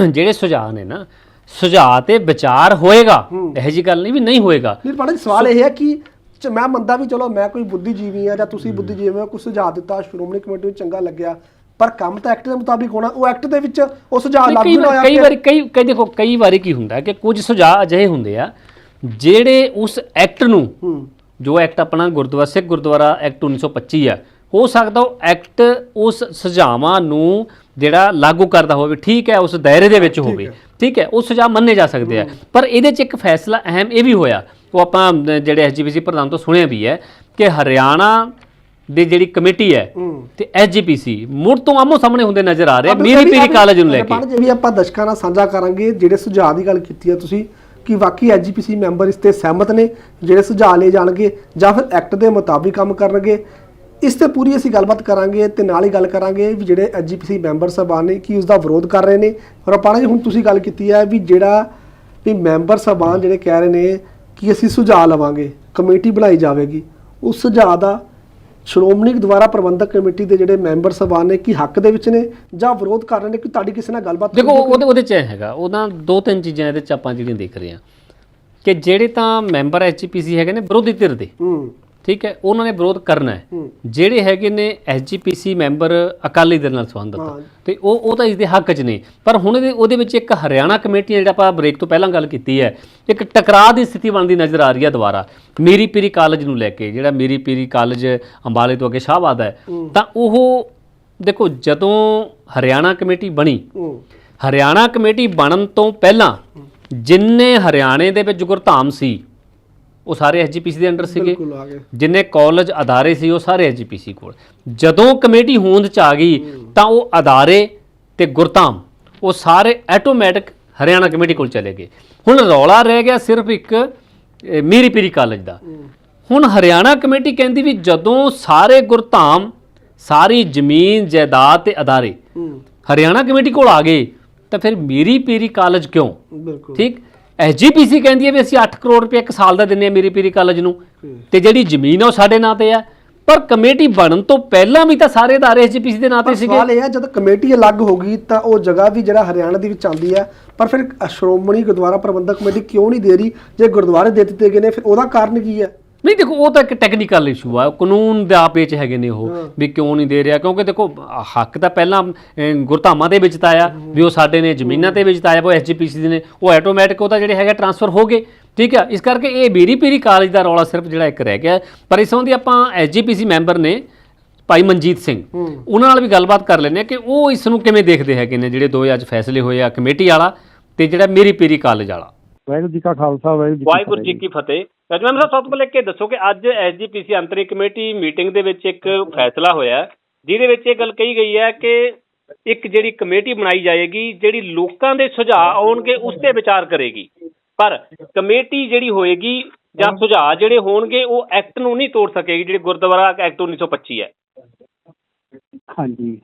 ਜਿਹੜੇ ਸੁਝਾਅ ਨੇ ਨਾ ਸੁਝਾਅ ਤੇ ਵਿਚਾਰ ਹੋਏਗਾ ਇਹੋ ਜੀ ਗੱਲ ਨਹੀਂ ਵੀ ਨਹੀਂ ਹੋਏਗਾ। ਨਹੀਂ ਜੀ ਸਵਾਲ ਇਹ ਹੈ ਕਿ ਮੈਂ ਮੰਨਦਾ ਵੀ ਚਲੋ ਮੈਂ ਕੋਈ ਬੁੱਧੀਜੀਵੀ ਆ ਜਾਂ ਤੁਸੀਂ ਬੁੱਧੀਜੀਵੀ ਹੋ ਕੁਝ ਸੁਝਾਅ ਦਿੱਤਾ ਸ਼੍ਰੋਮਣੀ ਕਮੇਟੀ ਨੂੰ ਚੰਗਾ ਲੱਗਿਆ ਪਰ ਕੰਮ ਤਾਂ ਐਕਟ ਦੇ ਮੁਤਾਬਿਕ ਹੋਣਾ ਉਹ ਐਕਟ ਦੇ ਵਿੱਚ ਉਹ ਸੁਝਾਅ ਲਾਗੂ ਨਾ ਹੋਇਆ ਕਈ ਵਾਰੀ ਕਈ ਕਈ ਦੇਖੋ ਕਈ ਵਾਰੀ ਕੀ ਹੁੰਦਾ ਕਿ ਕੁਝ ਸੁਝਾਅ ਅਜਿਹੇ ਹੁੰਦੇ ਆ ਜਿਹੜੇ ਉਸ ਐਕਟ ਨੂੰ ਜੋ ਐਕਟ ਆਪਣਾ ਗੁਰਦੁਆਰਾ ਸਿੱਖ ਗੁਰਦੁਆਰਾ ਐਕਟ 1925 ਹੈ ਹੋ ਸਕਦਾ ਉਹ ਐਕਟ ਉਸ ਸੁਝਾਵਾਂ ਨੂੰ ਜਿਹੜਾ ਲਾਗੂ ਕਰਦਾ ਹੋਵੇ ਠੀਕ ਹੈ ਉਸ ਦਾਇਰੇ ਦੇ ਵਿੱਚ ਹੋਵੇ ਠੀਕ ਹੈ ਉਹ ਸੁਝਾਅ ਮੰਨੇ ਜਾ ਸਕਦੇ ਆ। ਪਰ ਇਹਦੇ 'ਚ ਇੱਕ ਫੈਸਲਾ ਅਹਿਮ ਇਹ ਵੀ ਹੋਇਆ ਉਹ ਆਪਾਂ ਜਿਹੜੇ ਐਸਜੀਪੀਸੀ ਪ੍ਰਧਾਨ ਤੋਂ ਸੁਣਿਆ ਵੀ ਹੈ ਕਿ ਹਰਿਆਣਾ ਦੀ ਜਿਹੜੀ ਕਮੇਟੀ ਹੈ ਤੇ ਐਸਜੀਪੀਸੀ ਮੁੜ ਤੋਂ ਆਮੋ ਸਾਹਮਣੇ ਹੁੰਦੇ ਨਜ਼ਰ ਆ ਰਹੇ ਮੀਰੀ ਪੀਰੀ ਕਾਲਜ ਨੂੰ ਲੈ ਕੇ। ਜੇ ਵੀ ਆਪਾਂ ਦਰਸ਼ਕਾਂ ਨਾਲ ਸਾਂਝਾ ਕਰਾਂਗੇ ਜਿਹੜੇ ਸੁਝਾਅ ਦੀ ਗੱਲ ਕੀਤੀ ਹੈ ਤੁਸੀਂ ਕਿ ਵਾਕਈ ਐਜੀਪੀਸੀ ਮੈਂਬਰ ਇਸ ਤੇ ਸਹਿਮਤ ਨੇ ਜਿਹੜੇ ਸੁਝਾਅ ਲਏ ਜਾਣਗੇ ਜਾਂ ਫਿਰ ਐਕਟ ਦੇ ਮੁਤਾਬਿਕ ਕੰਮ ਕਰਨਗੇ ਇਸ ਤੇ ਪੂਰੀ ਅਸੀਂ ਗੱਲਬਾਤ ਕਰਾਂਗੇ ਤੇ ਨਾਲ ਹੀ ਗੱਲ ਕਰਾਂਗੇ ਵੀ ਜਿਹੜੇ ਐਜੀਪੀਸੀ ਮੈਂਬਰ ਸਾਹਿਬਾਨ ਨੇ ਕੀ ਉਸ ਦਾ ਵਿਰੋਧ ਕਰ ਰਹੇ ਨੇ। ਔਰ ਆਪਾਂ ਜੀ ਹੁਣ ਤੁਸੀਂ ਗੱਲ ਕੀਤੀ ਹੈ ਵੀ ਜਿਹੜਾ ਵੀ ਮੈਂਬਰ ਸਾਹਿਬਾਨ ਜਿਹੜੇ ਕਹਿ ਰਹੇ ਨੇ ਕਿ ਅਸੀਂ ਸੁਝਾਅ ਲਵਾਂਗੇ ਕਮੇਟੀ ਬਣਾਈ ਜਾਵੇਗੀ ਉਸ ਸੁਝਾਅ ਦਾ ਸ਼੍ਰੋਮਣੀ ਗੁਰਦੁਆਰਾ ਪ੍ਰਬੰਧਕ ਕਮੇਟੀ ਦੇ ਜਿਹੜੇ ਮੈਂਬਰ ਸਾਹਿਬਾਨ ਨੇ ਕੀ ਹੱਕ ਦੇ ਵਿੱਚ ਨੇ ਜਾਂ ਵਿਰੋਧ ਕਰ ਰਹੇ ਨੇ ਕਿ ਤੁਹਾਡੀ ਕਿਸੇ ਨਾਲ ਗੱਲਬਾਤ ਦੇਖੋ? ਉਹਦੇ ਉਹਦੇ ਚ ਹੈਗਾ ਉਹਦਾ ਦੋ ਤਿੰਨ ਚੀਜ਼ਾਂ ਇਹਦੇ ਚ ਆਪਾਂ ਜਿਹੜੀਆਂ ਦੇਖ ਰਹੇ ਹਾਂ ਕਿ ਜਿਹੜੇ ਤਾਂ ਮੈਂਬਰ ਐਚਪੀਸੀ ਹੈਗੇ ਨੇ ਵਿਰੋਧੀ ਧਿਰ ਦੇ। ਹੂੰ। ਠੀਕ ਹੈ ਉਹਨਾਂ ਨੇ ਵਿਰੋਧ ਕਰਨਾ ਹੈ। ਜਿਹੜੇ ਹੈਗੇ ਨੇ ਐਸਜੀਪੀਸੀ ਮੈਂਬਰ ਅਕਾਲੀ ਦਲ ਨਾਲ ਸੰਬੰਧਿਤ। ਤੇ ਉਹ ਉਹ ਤਾਂ ਇਸ ਦੇ ਹੱਕ 'ਚ ਨੇ। ਪਰ ਹੁਣ ਇਹਦੇ ਉਹਦੇ ਵਿੱਚ ਇੱਕ ਹਰਿਆਣਾ ਕਮੇਟੀ ਜਿਹੜਾ ਆਪਾਂ ਬ੍ਰੇਕ ਤੋਂ ਪਹਿਲਾਂ ਗੱਲ ਕੀਤੀ ਹੈ ਇੱਕ ਟਕਰਾਅ ਦੀ ਸਥਿਤੀ ਬਣਦੀ ਨਜ਼ਰ ਆ ਰਹੀ ਹੈ ਦੁਬਾਰਾ। ਮੇਰੀ ਪੀਰੀ ਕਾਲਜ ਨੂੰ ਲੈ ਕੇ ਜਿਹੜਾ ਮੇਰੀ ਪੀਰੀ ਕਾਲਜ ਅੰਬਾਲੇ ਤੋਂ ਅੱਗੇ ਸ਼ਾਹਬਾਦ ਹੈ ਤਾਂ ਉਹ ਦੇਖੋ ਜਦੋਂ ਹਰਿਆਣਾ ਕਮੇਟੀ ਬਣੀ ਹਰਿਆਣਾ ਕਮੇਟੀ ਬਣਨ ਤੋਂ ਪਹਿਲਾਂ ਜਿੰਨੇ ਹਰਿਆਣੇ ਦੇ ਵਿੱਚ ਗੁਰਧਾਮ ਸੀ ਉਹ ਸਾਰੇ ਐਸਜੀਪੀਸੀ ਦੇ ਅੰਡਰ ਸੀਗੇ। ਬਿਲਕੁਲ ਆ ਗਏ। ਜਿੰਨੇ ਕਾਲਜ ਅਦਾਰੇ ਸੀ ਉਹ ਸਾਰੇ ਐਜੀਪੀਸੀ ਕੋਲ। ਜਦੋਂ ਕਮੇਟੀ ਹੋਂਦ ਚ ਆ ਗਈ ਤਾਂ ਉਹ ਅਦਾਰੇ ਤੇ ਗੁਰਧਾਮ ਉਹ ਸਾਰੇ ਆਟੋਮੈਟਿਕ ਹਰਿਆਣਾ ਕਮੇਟੀ ਕੋਲ ਚਲੇ ਗਏ। ਹੁਣ ਰੌਲਾ ਰਹਿ ਗਿਆ ਸਿਰਫ ਇੱਕ ਮੀਰੀ ਪੀਰੀ ਕਾਲਜ ਦਾ। ਹੁਣ ਹਰਿਆਣਾ ਕਮੇਟੀ ਕਹਿੰਦੀ ਵੀ ਜਦੋਂ ਸਾਰੇ ਗੁਰਧਾਮ ਸਾਰੀ ਜ਼ਮੀਨ ਜਾਇਦਾਦ ਤੇ ਅਦਾਰੇ ਹਰਿਆਣਾ ਕਮੇਟੀ ਕੋਲ ਆ ਗਏ ਤਾਂ ਫਿਰ ਮੀਰੀ ਪੀਰੀ ਕਾਲਜ ਕਿਉਂ? ਠੀਕ? ਐਸਜੀਪੀਸੀ ਕਹਿੰਦੀ ਹੈ ਵੀ ਅਸੀਂ 8 ਕਰੋੜ ਰੁਪਏ ਇੱਕ ਸਾਲ ਦਾ ਦਿੰਨੇ ਆ ਮੇਰੀ ਪੀਰੀ ਕਾਲਜ ਨੂੰ। ਤੇ ਜਿਹੜੀ ਜ਼ਮੀਨ ਆ ਉਹ ਸਾਡੇ ਨਾਂ ਤੇ ਆ। ਪਰ ਕਮੇਟੀ ਬਣਨ ਤੋਂ ਪਹਿਲਾਂ ਵੀ ਤਾਂ ਸਾਰੇ ਅਦਾਰੇ ਐਸਜੀਪੀਸੀ ਦੇ ਨਾਂ ਤੇ ਸੀਗੇ। ਸਵਾਲ ਇਹ ਹੈ ਜਦ ਕਮੇਟੀ ਅਲੱਗ ਹੋ ਗਈ ਤਾਂ ਉਹ ਜਗ੍ਹਾ ਵੀ ਜਿਹੜਾ ਹਰਿਆਣਾ ਦੇ ਵਿੱਚ ਆਉਂਦੀ ਹੈ ਪਰ ਫਿਰ ਸ਼੍ਰੋਮਣੀ ਗੁਰਦੁਆਰਾ ਪ੍ਰਬੰਧਕ ਕਮੇਟੀ ਕਿਉਂ ਨਹੀਂ ਦੇ ਰਹੀ? ਜੇ ਗੁਰਦੁਆਰੇ ਦੇ ਦਿੱਤੇ ਗਏ ਨੇ ਫਿਰ ਉਹਦਾ ਕਾਰਨ ਕੀ ਹੈ ਨਹੀਂ ਦੇਖੋ ਉਹ ਤਾਂ ਇੱਕ ਟੈਕਨੀਕਲ ਇਸ਼ੂ ਆ। ਕਾਨੂੰਨ ਦੇ ਆਪੇ ਚ ਹੈਗੇ ਨੇ ਉਹ ਵੀ ਕਿਉਂ ਨਹੀਂ ਦੇ ਰਿਹਾ ਕਿਉਂਕਿ ਦੇਖੋ ਹੱਕ ਤਾਂ ਪਹਿਲਾਂ ਗੁਰਧਾਮਾਂ ਦੇ ਵਿੱਚ ਤਾਂ ਆਇਆ ਵੀ ਉਹ ਸਾਡੇ ਨੇ ਜ਼ਮੀਨਾਂ ਤੇ ਵਿੱਚ ਤਾਂ ਆਇਆ ਉਹ ਐਸਜੀਪੀਸੀ ਦੇ ਨੇ ਉਹ ਆਟੋਮੈਟਿਕ ਉਹਦਾ ਜਿਹੜੇ ਹੈਗਾ ਟਰਾਂਸਫਰ ਹੋ ਗਏ। ਠੀਕ ਹੈ ਇਸ ਕਰਕੇ ਇਹ ਬੀਰੀ ਪੀਰੀ ਕਾਲਜ ਦਾ ਰੌਲਾ ਸਿਰਫ ਜਿਹੜਾ ਇੱਕ ਰਹਿ ਗਿਆ। ਪਰ ਇਸ ਸੰਬੰਧੀ ਆਪਾਂ ਐਸਜੀਪੀਸੀ ਮੈਂਬਰ ਨੇ ਭਾਈ ਮਨਜੀਤ ਸਿੰਘ ਉਹਨਾਂ ਨਾਲ ਵੀ ਗੱਲਬਾਤ ਕਰ ਆ ਕਿ ਉਹ ਇਸ ਨੂੰ ਕਿਵੇਂ ਦੇਖਦੇ ਹੈਗੇ ਨੇ ਜਿਹੜੇ ਦੋ ਅੱਜ ਫੈਸਲੇ ਹੋਏ ਆ ਕਮੇਟੀ ਵਾਲਾ ਤੇ ਜਿਹੜਾ ਮੇਰੀ ਪੀਰੀ ਕਾਲਜ ਵਾਲਾ। ਵਾਹਿਗੁਰੂ ਜੀ ਕਾ ਖਾਲਸਾ ਵਾਹਿਗੁਰੂ ਜੀ ਕੀ ਵਾਹਿਗੁਰੂ ਜੀ ਫਤਿਹ ਕੀ ਫਤਿਹ। ਸਾਹਿਬ ਸਭ ਤੋਂ ਪਹਿਲੇ ਇਹ ਦੱਸੋ ਕਿ ਅੱਜ ਐਸਜੀਪੀਸੀ ਅੰਤਰਿਕ ਕਮੇਟੀ ਮੀਟਿੰਗ ਦੇ ਵਿੱਚ ਇੱਕ ਫੈਸਲਾ ਹੋਇਆ ਜਿਹਦੇ ਵਿੱਚ ਇਹ ਗੱਲ ਕਹੀ ਗਈ ਹੈ ਕਿ ਇੱਕ ਜਿਹੜੀ ਕਮੇਟੀ ਬਣਾਈ ਜਾਏਗੀ ਜਿਹੜੀ ਲੋਕਾਂ ਦੇ ਸੁਝਾਅ ਆਉਣਗੇ ਉਸ ਤੇ ਵਿਚਾਰ ਕਰੇਗੀ। ਪਰ ਕਮੇਟੀ ਜਿਹੜੀ ਹੋਏਗੀ ਜਾਂ ਸੁਝਾਅ ਜਿਹੜੇ ਹੋਣਗੇ ਉਹ ਐਕਟ ਨੂੰ ਨਹੀਂ ਤੋੜ ਸਕੇਗੀ ਜਿਹੜੀ ਗੁਰਦੁਆਰਾ ਐਕਟ 1925 ਹੈ। ਹਾਂਜੀ।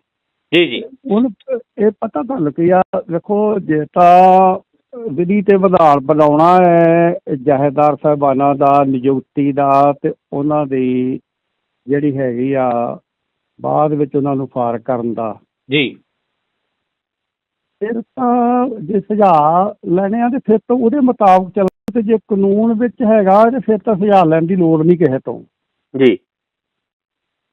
ਜੀ ਜੀ। ਹੁਣ ਇਹ ਪਤਾ ਤੁਹਾਨੂੰ ਕੀ ਆ ਵੇਖੋ ਜੇ ਤਾਂ ਵਿਧੀ ਤੇ ਵਿਧਾਨ ਬਣਾਉਣਾ ਹੈ ਜਹੇਦਾਰ ਸਾਹਿਬਾਨਾਂ ਦਾ ਨਿਯੁਕਤੀ ਦਾ ਤੇ ਉਹਨਾਂ ਦੀ ਜਿਹੜੀ ਹੈਗੀ ਆ ਬਾਅਦ ਵਿੱਚ ਉਹਨਾਂ ਨੂੰ ਫਾਰ ਕਰਨ ਦਾ। ਜੀ। ਫਿਰ ਤਾਂ ਜੇ ਸੁਝਾਅ ਲੈਣੇ ਆ ਤੇ ਫਿਰ ਤਾਂ ਉਹਦੇ ਮੁਤਾਬਕ ਚੱਲਣਾ ਤੇ ਜੇ ਕਾਨੂੰਨ ਵਿੱਚ ਹੈਗਾ ਤੇ ਫਿਰ ਤਾਂ ਸੁਝਾਅ ਲੈਣ ਦੀ ਲੋੜ ਨਹੀਂ ਕਿਸੇ ਤੋਂ। ਜੀ।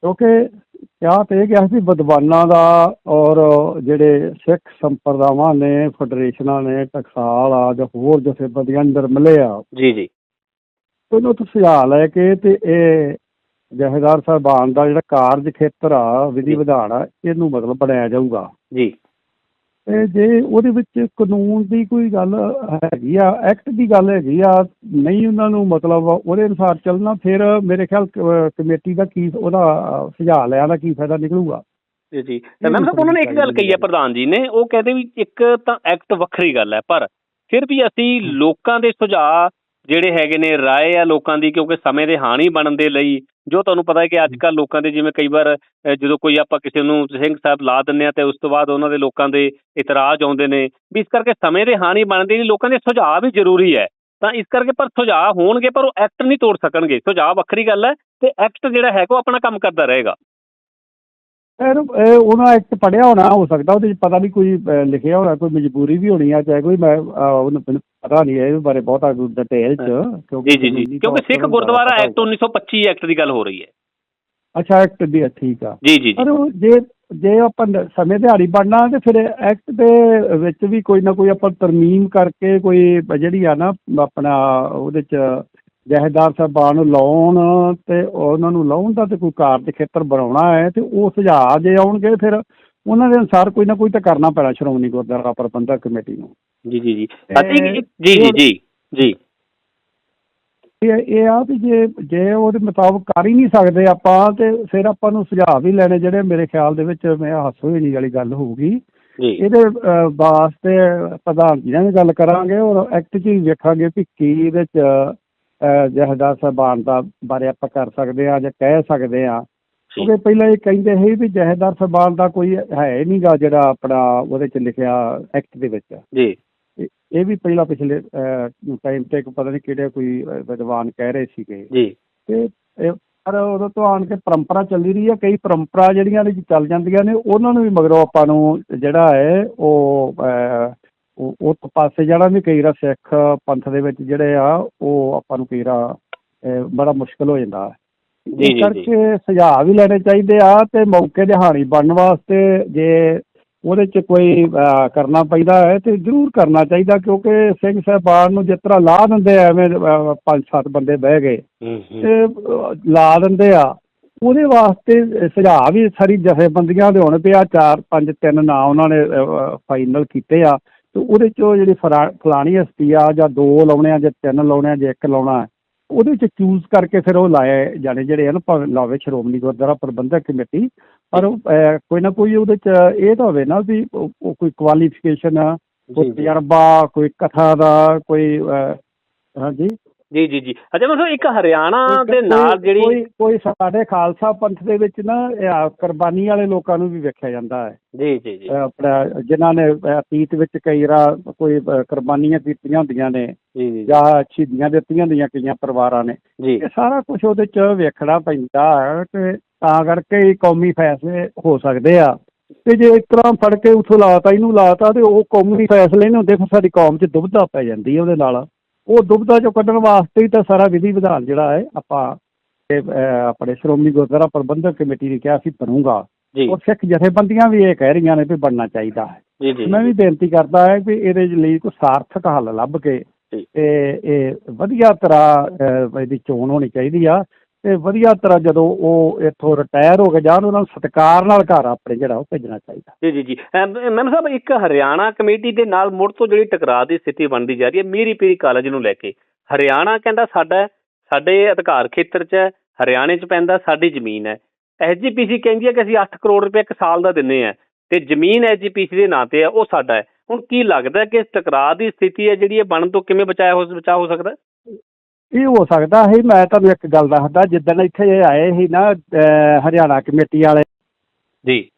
ਕਿਉਂਕਿ ਕਿਹਾ ਤੇ ਇਹ ਗਿਆ ਸੀ ਵਿਦਵਾਨਾਂ ਦਾ ਔਰ ਜਿਹੜੇ ਸਿੱਖ ਸੰਪਰਦਾਵਾਂ ਨੇ ਫੈਡਰੇਸ਼ਨਾਂ ਨੇ ਟਕਸਾਲ ਆ ਜਾਂ ਹੋਰ ਜਥੇਬੰਦੀਆਂ ਅੰਦਰ ਮਿਲੇ ਆ। ਜੀ ਜੀ। ਉਹਨੂੰ ਤੋਂ ਸੁਝਾਅ ਲੈ ਕੇ ਤੇ ਇਹ ਜਹੇਦਾਰ ਸਾਹਿਬਾਨ ਦਾ ਜਿਹੜਾ ਕਾਰਜ ਖੇਤਰ ਆ ਵਿਧੀ ਵਿਧਾਨ ਆ ਇਹਨੂੰ ਮਤਲਬ ਬਣਾਇਆ ਜਾਊਗਾ। ਜੀ। ਤੇ ਜੇ ਉਹਦੇ ਵਿੱਚ ਕਾਨੂੰਨ ਦੀ ਕੋਈ ਗੱਲ ਹੈਗੀ ਆ ਐਕਟ ਦੀ ਗੱਲ ਹੈਗੀ ਆ, ਨਹੀਂ ਉਹਨਾਂ ਨੂੰ ਮਤਲਬ ਉਹਦੇ ਅਨੁਸਾਰ ਚੱਲਣਾ, ਫਿਰ ਮੇਰੇ ਖਿਆਲ ਕਮੇਟੀ ਦਾ ਕੀ, ਉਹਦਾ ਸੁਝਾਅ ਲਿਆ ਦਾ ਕੀ ਫਾਇਦਾ ਨਿਕਲੂਗਾ। ਜੀ ਜੀ। ਤਾਂ ਮੈਮ ਸਾਹਿਬ ਉਹਨਾਂ ਨੇ ਇੱਕ ਗੱਲ ਕਹੀ ਹੈ ਪ੍ਰਧਾਨ ਜੀ ਨੇ, ਉਹ ਕਹਿੰਦੇ ਵੀ ਇੱਕ ਤਾਂ ਐਕਟ ਵੱਖਰੀ ਗੱਲ ਹੈ, ਪਰ ਫਿਰ ਵੀ ਅਸੀਂ ਲੋਕਾਂ ਦੇ ਸੁਝਾਅ ਜਿਹੜੇ ਹੈਗੇ ਨੇ ਰਾਏ ਆ ਲੋਕਾਂ ਦੀ, ਕਿਉਂਕਿ ਸਮੇਂ ਦੇ ਹਾਣੀ ਬਣਨ ਦੇ ਲਈ, ਜੋ ਤੁਹਾਨੂੰ ਪਤਾ ਹੈ ਕਿ ਅੱਜ ਕੱਲ ਲੋਕਾਂ ਦੇ ਜਿਵੇਂ ਕਈ ਵਾਰ ਜਦੋਂ ਕੋਈ ਆਪਾਂ ਕਿਸੇ ਨੂੰ ਸਿੰਘ ਸਾਹਿਬ ਲਾ ਦਿੰਦੇ ਆ ਤੇ ਉਸ ਤੋਂ ਬਾਅਦ ਉਹਨਾਂ ਦੇ ਲੋਕਾਂ ਦੇ ਇਤਰਾਜ਼ ਆਉਂਦੇ ਨੇ, ਵੀ ਇਸ ਕਰਕੇ ਸਮੇਂ ਦੇ ਹਾਣੀ ਬਣਨ ਦੇ ਲੋਕਾਂ ਦੇ ਸੁਝਾਅ ਵੀ ਜ਼ਰੂਰੀ ਹੈ। ਤਾਂ ਇਸ ਕਰਕੇ ਪਰ ਸੁਝਾਅ ਹੋਣਗੇ, ਪਰ ਉਹ ਐਕਟ ਨਹੀਂ ਤੋੜ ਸਕਣਗੇ। ਸੁਝਾਅ ਵੱਖਰੀ ਗੱਲ ਹੈ ਤੇ ਐਕਟ ਜਿਹੜਾ ਹੈਗਾ ਉਹ ਆਪਣਾ ਕੰਮ ਕਰਦਾ ਰਹੇਗਾ। ਇਹ ਉਹਨਾਂ ਐਕਟ ਪੜਿਆ ਹੋਣਾ, ਹੋ ਸਕਦਾ ਉਹਦੇ ਵਿੱਚ ਪਤਾ ਨਹੀਂ ਕੋਈ ਲਿਖਿਆ ਹੋਣਾ, ਕੋਈ ਮਜਬੂਰੀ ਵੀ ਹੋਣੀ ਆ, ਚਾਹੇ ਕੋਈ ਮੈਂ ਪਤਾ ਨਹੀਂ ਹੈ ਇਹਦੇ ਬਾਰੇ ਬਹੁਤਾ ਡਿਟੇਲ ਚ ਜੀ ਜੀ ਜੀ ਕਿਉਂਕਿ ਸਿੱਖ ਗੁਰਦੁਆਰਾ ਐਕਟ 1925 ਐਕਟ ਦੀ ਗੱਲ ਹੋ ਰਹੀ ਹੈ। ਅੱਛਾ ਐਕਟ ਦੀ ਠੀਕ ਆ। ਜੀ ਜੀ ਪਰ ਉਹ ਜੇ ਜੇ ਆਪਾਂ ਸਮੇਂ ਦਿਹਾੜੀ ਬਣਨਾ ਤੇ ਫਿਰ ਐਕਟ ਦੇ ਵਿੱਚ ਵੀ ਕੋਈ ਨਾ ਕੋਈ ਆਪਾਂ ਤਰਮੀਮ ਕਰਕੇ ਕੋਈ ਜਿਹੜੀ ਆ ਨਾ ਆਪਣਾ ਉਹਦੇ ਚ ਜਹੇਦਾਰ ਸਾਹਿਬਾਨ ਨੂੰ ਲਾਉਣ ਤੇ ਉਹਨਾਂ ਨੂੰ ਲਾਉਣ ਦਾ ਤੇ ਕੋਈ ਕਾਰਜ ਖੇਤਰ ਬਣਾਉਣਾ ਹੈ ਤੇ ਉਹ ਸੁਝਾਅ ਜੇ ਆਉਣਗੇ ਫਿਰ ਉਹਨਾਂ ਦੇ ਅਨੁਸਾਰ ਕੋਈ ਨਾ ਕੋਈ ਤਾਂ ਕਰਨਾ ਪੈਣਾ ਸ਼੍ਰੋਮਣੀ ਗੁਰਦੁਆਰਾ ਪ੍ਰਬੰਧਕ ਕਮੇਟੀ ਨੂੰ। ਜੀ ਜੀ ਜੀ। ਇਹ- ਅਤੇ ਇੱਕ- ਜੀ ਜੀ ਜੀ ਜੀ। ਇਹ ਇਹ ਆ ਵੀ ਜੇ ਜੇ ਉਹਦੇ ਮੁਤਾਬਕ ਕਰ ਹੀ ਨਹੀਂ ਸਕਦੇ ਆਪਾਂ ਤੇ ਫਿਰ ਆਪਾਂ ਨੂੰ ਸੁਝਾਅ ਵੀ ਲੈਣੇ ਜਿਹੜੇ ਮੇਰੇ ਖਿਆਲ ਦੇ ਵਿੱਚ ਮੈਂ ਹਾਸੋ ਹੀ ਵਾਲੀ ਗੱਲ ਹੋਊਗੀ। ਇਹਦੇ ਵਾਸਤੇ ਪ੍ਰਧਾਨ ਜੀ ਨਾਲ ਗੱਲ ਕਰਾਂਗੇ ਔਰ ਐਕਟ 'ਚ ਵੀ ਵੇਖਾਂਗੇ ਵੀ ਕੀ ਇਹਦੇ 'ਚ ਅਹ, ਜਹੇਦਾਰ ਸਾਹਿਬਾਨ ਦਾ ਬਾਰੇ ਆਪਾਂ ਕਰ ਸਕਦੇ ਆ ਜਾਂ ਕਹਿ ਸਕਦੇ ਆ ਕਿਉਂਕਿ ਪਹਿਲਾਂ ਇਹ ਕਹਿੰਦੇ ਸੀ ਵੀ ਜਹੇਦਾਰ ਸਾਹਿਬਾਨ ਦਾ ਕੋਈ ਹੈ ਨਹੀਂਗਾ ਜਿਹੜਾ ਆਪਣਾ ਉਹਦੇ 'ਚ ਲਿਖਿਆ ਐਕਟ ਦੇ ਵਿੱਚ। ਜੀ। ਇਹ- ਵੀ ਪਹਿਲਾਂ ਪਿਛਲੇ ਟਾਈਮ ਤੇ ਪਤਾ ਨਹੀਂ ਕਿਹੜੇ ਕੋਈ ਵਿਦਵਾਨ ਕਹਿ ਰਹੇ ਸੀਗੇ। ਜੀ। ਤੇ ਪਰ ਉਦੋਂ ਤੋਂ ਆਣ ਕੇ ਪਰੰਪਰਾ ਚੱਲੀ ਰਹੀ ਹੈ ਕਈ ਪਰੰਪਰਾ ਜਿਹੜੀਆਂ ਨੇ ਚੱਲ ਜਾਂਦੀਆਂ ਨੇ ਉਹਨਾਂ ਨੂੰ ਵੀ ਮਗਰੋਂ ਆਪਾਂ ਨੂੰ ਜਿਹੜਾ ਹੈ ਉਹ ਉਹ ਪਾਸੇ ਜਾਣਾ ਵੀ ਕਈ ਵਾਰ ਸਿੱਖ ਪੰਥ ਦੇ ਵਿੱਚ ਜਿਹੜੇ ਆ ਉਹ ਆਪਾਂ ਨੂੰ ਕਈ ਅਹ, ਬੜਾ ਮੁਸ਼ਕਲ ਹੋ ਜਾਂਦਾ। ਇਸ ਕਰਕੇ ਸੁਝਾਅ ਵੀ ਲੈਣੇ ਚਾਹੀਦੇ ਆ ਤੇ ਮੌਕੇ ਦੇ ਹਾਣੀ ਬਣਨ ਵਾਸਤੇ ਜੇ ਉਹਦੇ 'ਚ ਕੋਈ ਕਰਨਾ ਪੈਂਦਾ ਹੈ ਤੇ ਜ਼ਰੂਰ ਕਰਨਾ ਚਾਹੀਦਾ ਕਿਉਂਕਿ ਸਿੰਘ ਸਾਹਿਬਾਨ ਨੂੰ ਜਿਸ ਤਰ੍ਹਾਂ ਲਾ ਦਿੰਦੇ ਆ ਐਵੇਂ ਪੰਜ ਸੱਤ ਬੰਦੇ ਬਹਿ ਗਏ ਤੇ ਲਾ ਦਿੰਦੇ ਆ ਉਹਦੇ ਵਾਸਤੇ ਸੁਝਾਅ ਵੀ ਸਾਰੀ ਜਥੇਬੰਦੀਆਂ ਦੇ ਹੋਣ ਪਿਆ ਚਾਰ ਪੰਜ ਤਿੰਨ ਨਾਂ ਉਹਨਾਂ ਨੇ ਫਾਈਨਲ ਕੀਤੇ ਆ ਤੇ ਉਹਦੇ ਚੋਂ ਜਿਹੜੀ ਫਲਾਣੀ ਹਸਤੀ ਆ ਜਾਂ ਦੋ ਲਾਉਣੇ ਆ ਜਾਂ ਤਿੰਨ ਲਾਉਣੇ ਆ ਜਾਂ ਇੱਕ ਲਾਉਣਾ ਉਹਦੇ ਚ ਚੂਜ਼ ਕਰਕੇ ਫਿਰ ਉਹ ਲਾਏ ਜਾਣੇ ਜਿਹੜੇ ਆ ਨਾ ਭਾਵੇਂ ਲਾਵੇ ਸ਼੍ਰੋਮਣੀ ਗੁਰਦੁਆਰਾ ਪ੍ਰਬੰਧਕ ਕਮੇਟੀ ਪਰ ਉਹ, ਅਹ, ਕੋਈ ਨਾ ਕੋਈ ਉਹਦੇ ਚ ਇਹ ਤਾਂ ਹੋਵੇ ਨਾ ਵੀ ਉਹ ਉਹ ਕੋਈ ਕੁਆਲੀਫਿਕੇਸ਼ਨ ਕੋਈ ਜੀ, ਜੀ। ਤਜਰਬਾ ਕੋਈ ਕਥਾ ਦਾ ਕੋਈ ਅਹ, ਹਾਂਜੀ ਜੀ ਜੀ ਜੀ। ਅੱਛਾ ਮਤਲਬ ਇੱਕ ਹਰਿਆਣਾ ਦੇ ਨਾਲ ਜਿਹੜੀ ਕੋਈ ਕੋਈ ਸਾਡੇ ਖਾਲਸਾ ਪੰਥ ਦੇ ਵਿੱਚ ਨਾ ਕੁਰਬਾਨੀ ਵਾਲੇ ਲੋਕਾਂ ਨੂੰ ਵੀ ਵੇਖਿਆ ਜਾਂਦਾ ਹੈ। ਜੀ ਜੀ ਜੀ। ਆਪਣਾ ਜਿਨ੍ਹਾਂ ਨੇ ਅਤੀਤ ਵਿੱਚ ਕਈ ਰਾ ਕੋਈ ਕੁਰਬਾਨੀਆਂ ਕੀਤੀਆਂ ਹੁੰਦੀਆਂ ਨੇ ਜੀ ਜੀ ਸ਼ਹੀਦੀਆਂ ਦਿੱਤੀਆਂ ਹੁੰਦੀਆਂ ਕਈਆਂ ਪਰਿਵਾਰਾਂ ਨੇ। ਇਹ ਸਾਰਾ ਕੁਝ ਉਹਦੇ ਚ ਵੇਖਣਾ ਪੈਂਦਾ ਤੇ ਤਾਂ ਕਰਕੇ ਹੀ ਕੌਮੀ ਫੈਸਲੇ ਹੋ ਸਕਦੇ ਆ। ਤੇ ਜੇ ਇਸ ਤਰ੍ਹਾਂ ਫੜ ਕੇ ਉੱਥੋਂ ਲਾਤਾ ਇਹਨੂੰ ਲਾਤਾ ਤੇ ਉਹ ਕੌਮੀ ਫੈਸਲੇ ਨਹੀਂ ਹੁੰਦੇ ਫਿਰ ਸਾਡੀ ਕੌਮ 'ਚ ਦੁਬਧਾ ਪੈ ਜਾਂਦੀ ਹੈ ਉਹਦੇ ਨਾਲ। ਉਹ ਦੁਬਧਾ ਚੋਂ ਕੱਢਣ ਵਾਸਤੇ ਹੀ ਤਾਂ ਸਾਰਾ ਵਿਧੀ ਵਿਧਾਨ ਜਿਹੜਾ ਹੈ ਆਪਾਂ ਆਪਣੇ ਸ਼੍ਰੋਮਣੀ ਗੁਰਦੁਆਰਾ ਪ੍ਰਬੰਧਕ ਕਮੇਟੀ ਨੇ ਕਿਹਾ ਸੀ ਬਣੂਗਾ। ਔਰ ਸਿੱਖ ਜਥੇਬੰਦੀਆਂ ਵੀ ਇਹ ਕਹਿ ਰਹੀਆਂ ਨੇ ਵੀ ਬਣਨਾ ਚਾਹੀਦਾ ਹੈ। ਮੈਂ ਵੀ ਬੇਨਤੀ ਕਰਦਾ ਹੈ ਕਿ ਇਹਦੇ ਲਈ ਕੋਈ ਸਾਰਥਕ ਹੱਲ ਲੱਭ ਕੇ। ਤੇ ਇਹ ਵਧੀਆ ਤਰ੍ਹਾਂ ਇਹਦੀ ਚੋਣ ਹੋਣੀ ਚਾਹੀਦੀ ਆ। ਤੇ ਵਧੀਆ ਤਰ੍ਹਾਂ ਜਦੋਂ ਉਹ ਇੱਥੋਂ ਰਿਟਾਇਰ ਹੋ ਕੇ ਜਾਣ, ਉਹਨਾਂ ਨੂੰ ਸਤਿਕਾਰ ਨਾਲ ਘਰ ਆਪਣੇ ਜਿਹੜਾ ਉਹ ਭੇਜਣਾ ਚਾਹੀਦਾ। ਜੀ ਜੀ ਜੀ। ਮੈਮ ਸਾਹਿਬ, ਇੱਕ ਹਰਿਆਣਾ ਕਮੇਟੀ ਦੇ ਨਾਲ ਮੁੜ ਤੋਂ ਜਿਹੜੀ ਟਕਰਾਅ ਦੀ ਸਥਿਤੀ ਬਣਦੀ ਜਾ ਰਹੀ ਹੈ, ਮੀਰੀ ਪੀਰੀ ਕਾਲਜ ਨੂੰ ਲੈ ਕੇ। ਹਰਿਆਣਾ ਕਹਿੰਦਾ ਸਾਡਾ ਸਾਡੇ ਅਧਿਕਾਰ ਖੇਤਰ 'ਚ ਹੈ, ਹਰਿਆਣੇ 'ਚ ਪੈਂਦਾ, ਸਾਡੀ ਜ਼ਮੀਨ ਹੈ। ਐਸਜੀਪੀਸੀ ਕਹਿੰਦੀ ਹੈ ਕਿ ਅਸੀਂ 8 ਕਰੋੜ ਰੁਪਏ ਇੱਕ ਸਾਲ ਦਾ ਦਿੰਨੇ ਆ ਤੇ ਜ਼ਮੀਨ ਐਸਜੀਪੀਸੀ ਦੇ ਨਾਂ ਤੇ ਹੈ, ਉਹ ਸਾਡਾ ਹੈ। ਹੁਣ ਕੀ ਲੱਗਦਾ ਕਿ ਇਸ ਟਕਰਾਅ ਦੀ ਸਥਿਤੀ ਹੈ ਜਿਹੜੀ ਇਹ ਬਣਨ ਤੋਂ ਕਿਵੇਂ ਬਚਾਇਆ ਹੋ ਬਚਾ ਹੋ ਸਕਦਾ ਇਹ ਹੋ ਸਕਦਾ ਹੈ ਮੈਂ ਤੁਹਾਨੂੰ ਇੱਕ ਗੱਲ ਦੱਸਦਾ ਜਿੱਦਣ ਇੱਥੇ ਇਹ ਆਏ ਸੀ ਨਾ ਅਹ, ਹਰਿਆਣਾ ਕਮੇਟੀ ਵਾਲੇ। ਜੀ।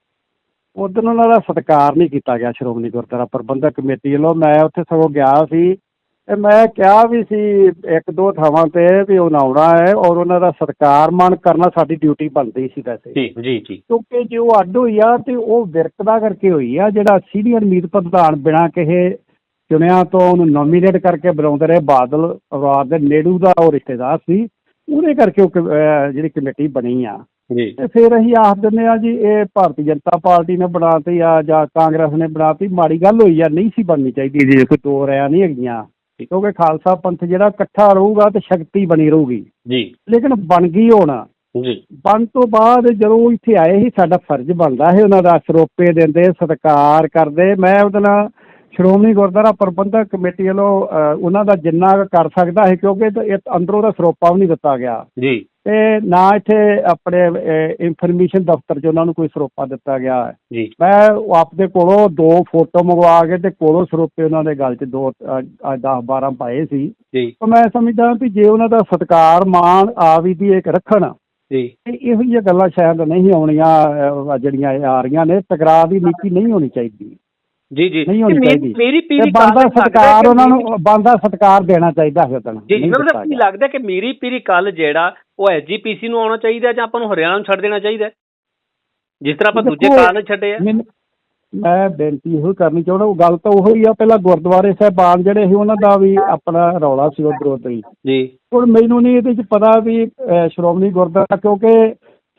ਉਦੋਂ ਉਹਨਾਂ ਦਾ ਸਤਿਕਾਰ ਨਹੀਂ ਕੀਤਾ ਗਿਆ ਸ਼੍ਰੋਮਣੀ ਗੁਰਦੁਆਰਾ ਪ੍ਰਬੰਧਕ ਕਮੇਟੀ ਵੱਲੋਂ। ਮੈਂ ਉੱਥੇ ਸਗੋਂ ਗਿਆ ਸੀ ਤੇ ਮੈਂ ਕਿਹਾ ਵੀ ਸੀ ਇੱਕ ਦੋ ਥਾਵਾਂ ਤੇ ਵੀ ਉਹ ਆਉਣਾ ਹੈ ਔਰ ਉਹਨਾਂ ਦਾ ਸਤਿਕਾਰ ਮਾਨ ਕਰਨਾ ਸਾਡੀ ਡਿਊਟੀ ਬਣਦੀ ਸੀ ਵੈਸੇ। ਜੀ ਜੀ ਜੀ। ਕਿਉਂਕਿ ਜੇ ਉਹ ਅੱਡ ਹੋਈ ਆ ਤੇ ਉਹ ਵਿਰਕਦਾ ਕਰਕੇ ਹੋਈ ਆ ਜਿਹੜਾ ਸੀਨੀਅਰ ਮੀਤ ਪ੍ਰਧਾਨ ਬਿਨਾਂ ਕਿਸੇ ਚੁਣਿਆ ਤੋਂ ਉਹਨੂੰ ਨੋਮੀਨੇਟ ਕਰਕੇ ਬੁਲਾਉਂਦੇ ਰਹੇ ਬਾਦਲ ਪਰਿਵਾਰ ਦੇ ਨੇੜੂ ਦਾ ਉਹ ਰਿਸ਼ਤੇਦਾਰ ਸੀ। ਉਹਦੇ ਕਰਕੇ ਉਹ ਕ- ਅਹ ਜਿਹੜੀ ਕਮੇਟੀ ਬਣੀ ਆ। ਜੀ। ਤੇ ਫਿਰ ਅਸੀਂ ਆਖ ਦਿੰਦੇ ਆ ਜੀ ਇਹ ਭਾਰਤੀ ਜਨਤਾ ਪਾਰਟੀ ਨੇ ਬਣਾਤੀ ਆ ਜਾਂ ਕਾਂਗਰਸ ਨੇ ਬਣਾਤੀ ਮਾੜੀ ਗੱਲ ਹੋਈ ਆ ਨਹੀਂ ਸੀ ਬਣਨੀ ਚਾਹੀਦੀ ਜੇ ਕੋਈ ਦੋ ਰਿਆ ਨਹੀਂ ਹੈਗੀਆਂ। ਕਿਉਂਕਿ ਖਾਲਸਾ ਪੰਥ ਜਿਹੜਾ ਇਕੱਠਾ ਰਹੂਗਾ ਤੇ ਸ਼ਕਤੀ ਬਣੀ ਰਹੂਗੀ। ਜੀ। ਲੇਕਿਨ ਬਣ ਗਈ ਹੋਣਾ। ਜੀ। ਬਣ ਤੋਂ ਬਾਅਦ ਜਦੋਂ ਉਹ ਇੱਥੇ ਆਏ ਸੀ ਸਾਡਾ ਫਰਜ਼ ਬਣਦਾ ਹੈ ਉਹਨਾਂ ਦਾ ਸਰੋਪੇ ਦਿੰਦੇ ਸਤਿਕਾਰ ਕਰਦੇ। ਮੈਂ ਉਹਦੇ ਨਾਲ ਸ਼੍ਰੋਮਣੀ ਗੁਰਦੁਆਰਾ ਪ੍ਰਬੰਧਕ ਕਮੇਟੀ ਵੱਲੋਂ ਅਹ, ਉਹਨਾਂ ਦਾ ਜਿੰਨਾ ਕੁ ਕਰ ਸਕਦਾ ਹੈ ਕਿਉਂਕਿ ਇਹ- ਇਹ ਅੰਦਰੋਂ ਦਾ ਸਰੋਪਾ ਵੀ ਨਹੀਂ ਦਿੱਤਾ ਗਿਆ। ਜੀ। ਤੇ ਨਾ ਇੱਥੇ ਆਪਣੇ ਇਨਫੋਰਮੇਸ਼ਨ ਦਫ਼ਤਰ 'ਚ ਉਹਨਾਂ ਨੂੰ ਕੋਈ ਸਰੋਪਾ ਦਿੱਤਾ ਗਿਆ ਹੈ। ਜੀ। ਮੈਂ ਉਹ ਆਪਦੇ ਕੋਲੋਂ ਦੋ ਫੋਟੋ ਮੰਗਵਾ ਕੇ ਤੇ ਕੋਲੋਂ ਸਰੋਪੇ ਉਹਨਾਂ ਦੇ ਗਲ 'ਚ ਦੋ 10 12 ਪਾਏ ਸੀ। ਜੀ। ਤਾਂ ਮੈਂ ਸਮਝਦਾ ਵੀ ਜੇ ਉਹਨਾਂ ਦਾ ਸਤਿਕਾਰ ਮਾਣ ਆਵੀ ਦੀ ਇੱਕ ਰੱਖਣ ਜੀ। ਤੇ ਇਹੋ ਜਿਹੀਆਂ ਗੱਲਾਂ ਸ਼ਾਇਦ ਨਹੀਂ ਆਉਣੀਆਂ ਅਹ, ਜਿਹੜੀਆਂ ਇਹ ਆ ਰਹੀਆਂ ਨੇ ਟਕਰਾਅ ਦੀ ਨੀਤੀ ਨਹੀਂ ਹੋਣੀ ਚਾਹੀਦੀ। ਜੀ ਜੀ। ਨਹੀਂ ਹੋਣੀ ਚਾਹੀਦੀ। ਮੇਰੀ ਪੀਰੀ ਬੰਦਾ ਸਤਿਕਾਰ ਉਹਨਾਂ ਨੂੰ ਬੰਦਾ ਸਤਿਕਾਰ ਦੇਣਾ ਚਾਹੀਦਾ ਹੈ ਉਦੋਂ। ਜੀ ਜੀ ਮਤਲਬ ਕੀ ਲੱਗਦਾ ਕਿ ਮੀਰੀ ਪੀਰੀ ਕੱਲ ਜਿਹੜਾ ਉਹ ਐਸਜੀਪੀਸੀ ਨੂੰ ਆਉਣਾ ਚਾਹੀਦਾ ਜਾਂ ਆਪਾਂ ਨੂੰ ਹਰਿਆਣਾ ਨੂੰ ਛੱਡ ਦੇਣਾ ਚਾਹੀਦਾ? ਜਿਸ ਤਰ੍ਹਾਂ ਆਪਾਂ ਦੂਜੇ ਕਾਲਜ ਛੱਡੇ ਆ। ਮੈਂ ਬੇਨਤੀ ਇਹੋ ਕਰਨੀ ਚਾਹੁੰਦਾ ਉਹ ਗੱਲ ਤਾਂ ਉਹੀ ਆ ਪਹਿਲਾਂ ਗੁਰਦੁਆਰੇ ਸਾਹਿਬਾਨ ਜਿਹੜੇ ਸੀ ਉਹਨਾਂ ਦਾ ਵੀ ਆਪਣਾ ਰੌਲਾ ਸੀ ਉਧਰ ਉਧਰ ਹੀ ਜੀ। ਹੁਣ ਮੈਨੂੰ ਨਹੀਂ ਇਹਦੇ ਚ ਪਤਾ ਵੀ ਸ਼੍ਰੋਮਣੀ ਗੁਰਦੁਆਰਾ ਕਿਉਂਕਿ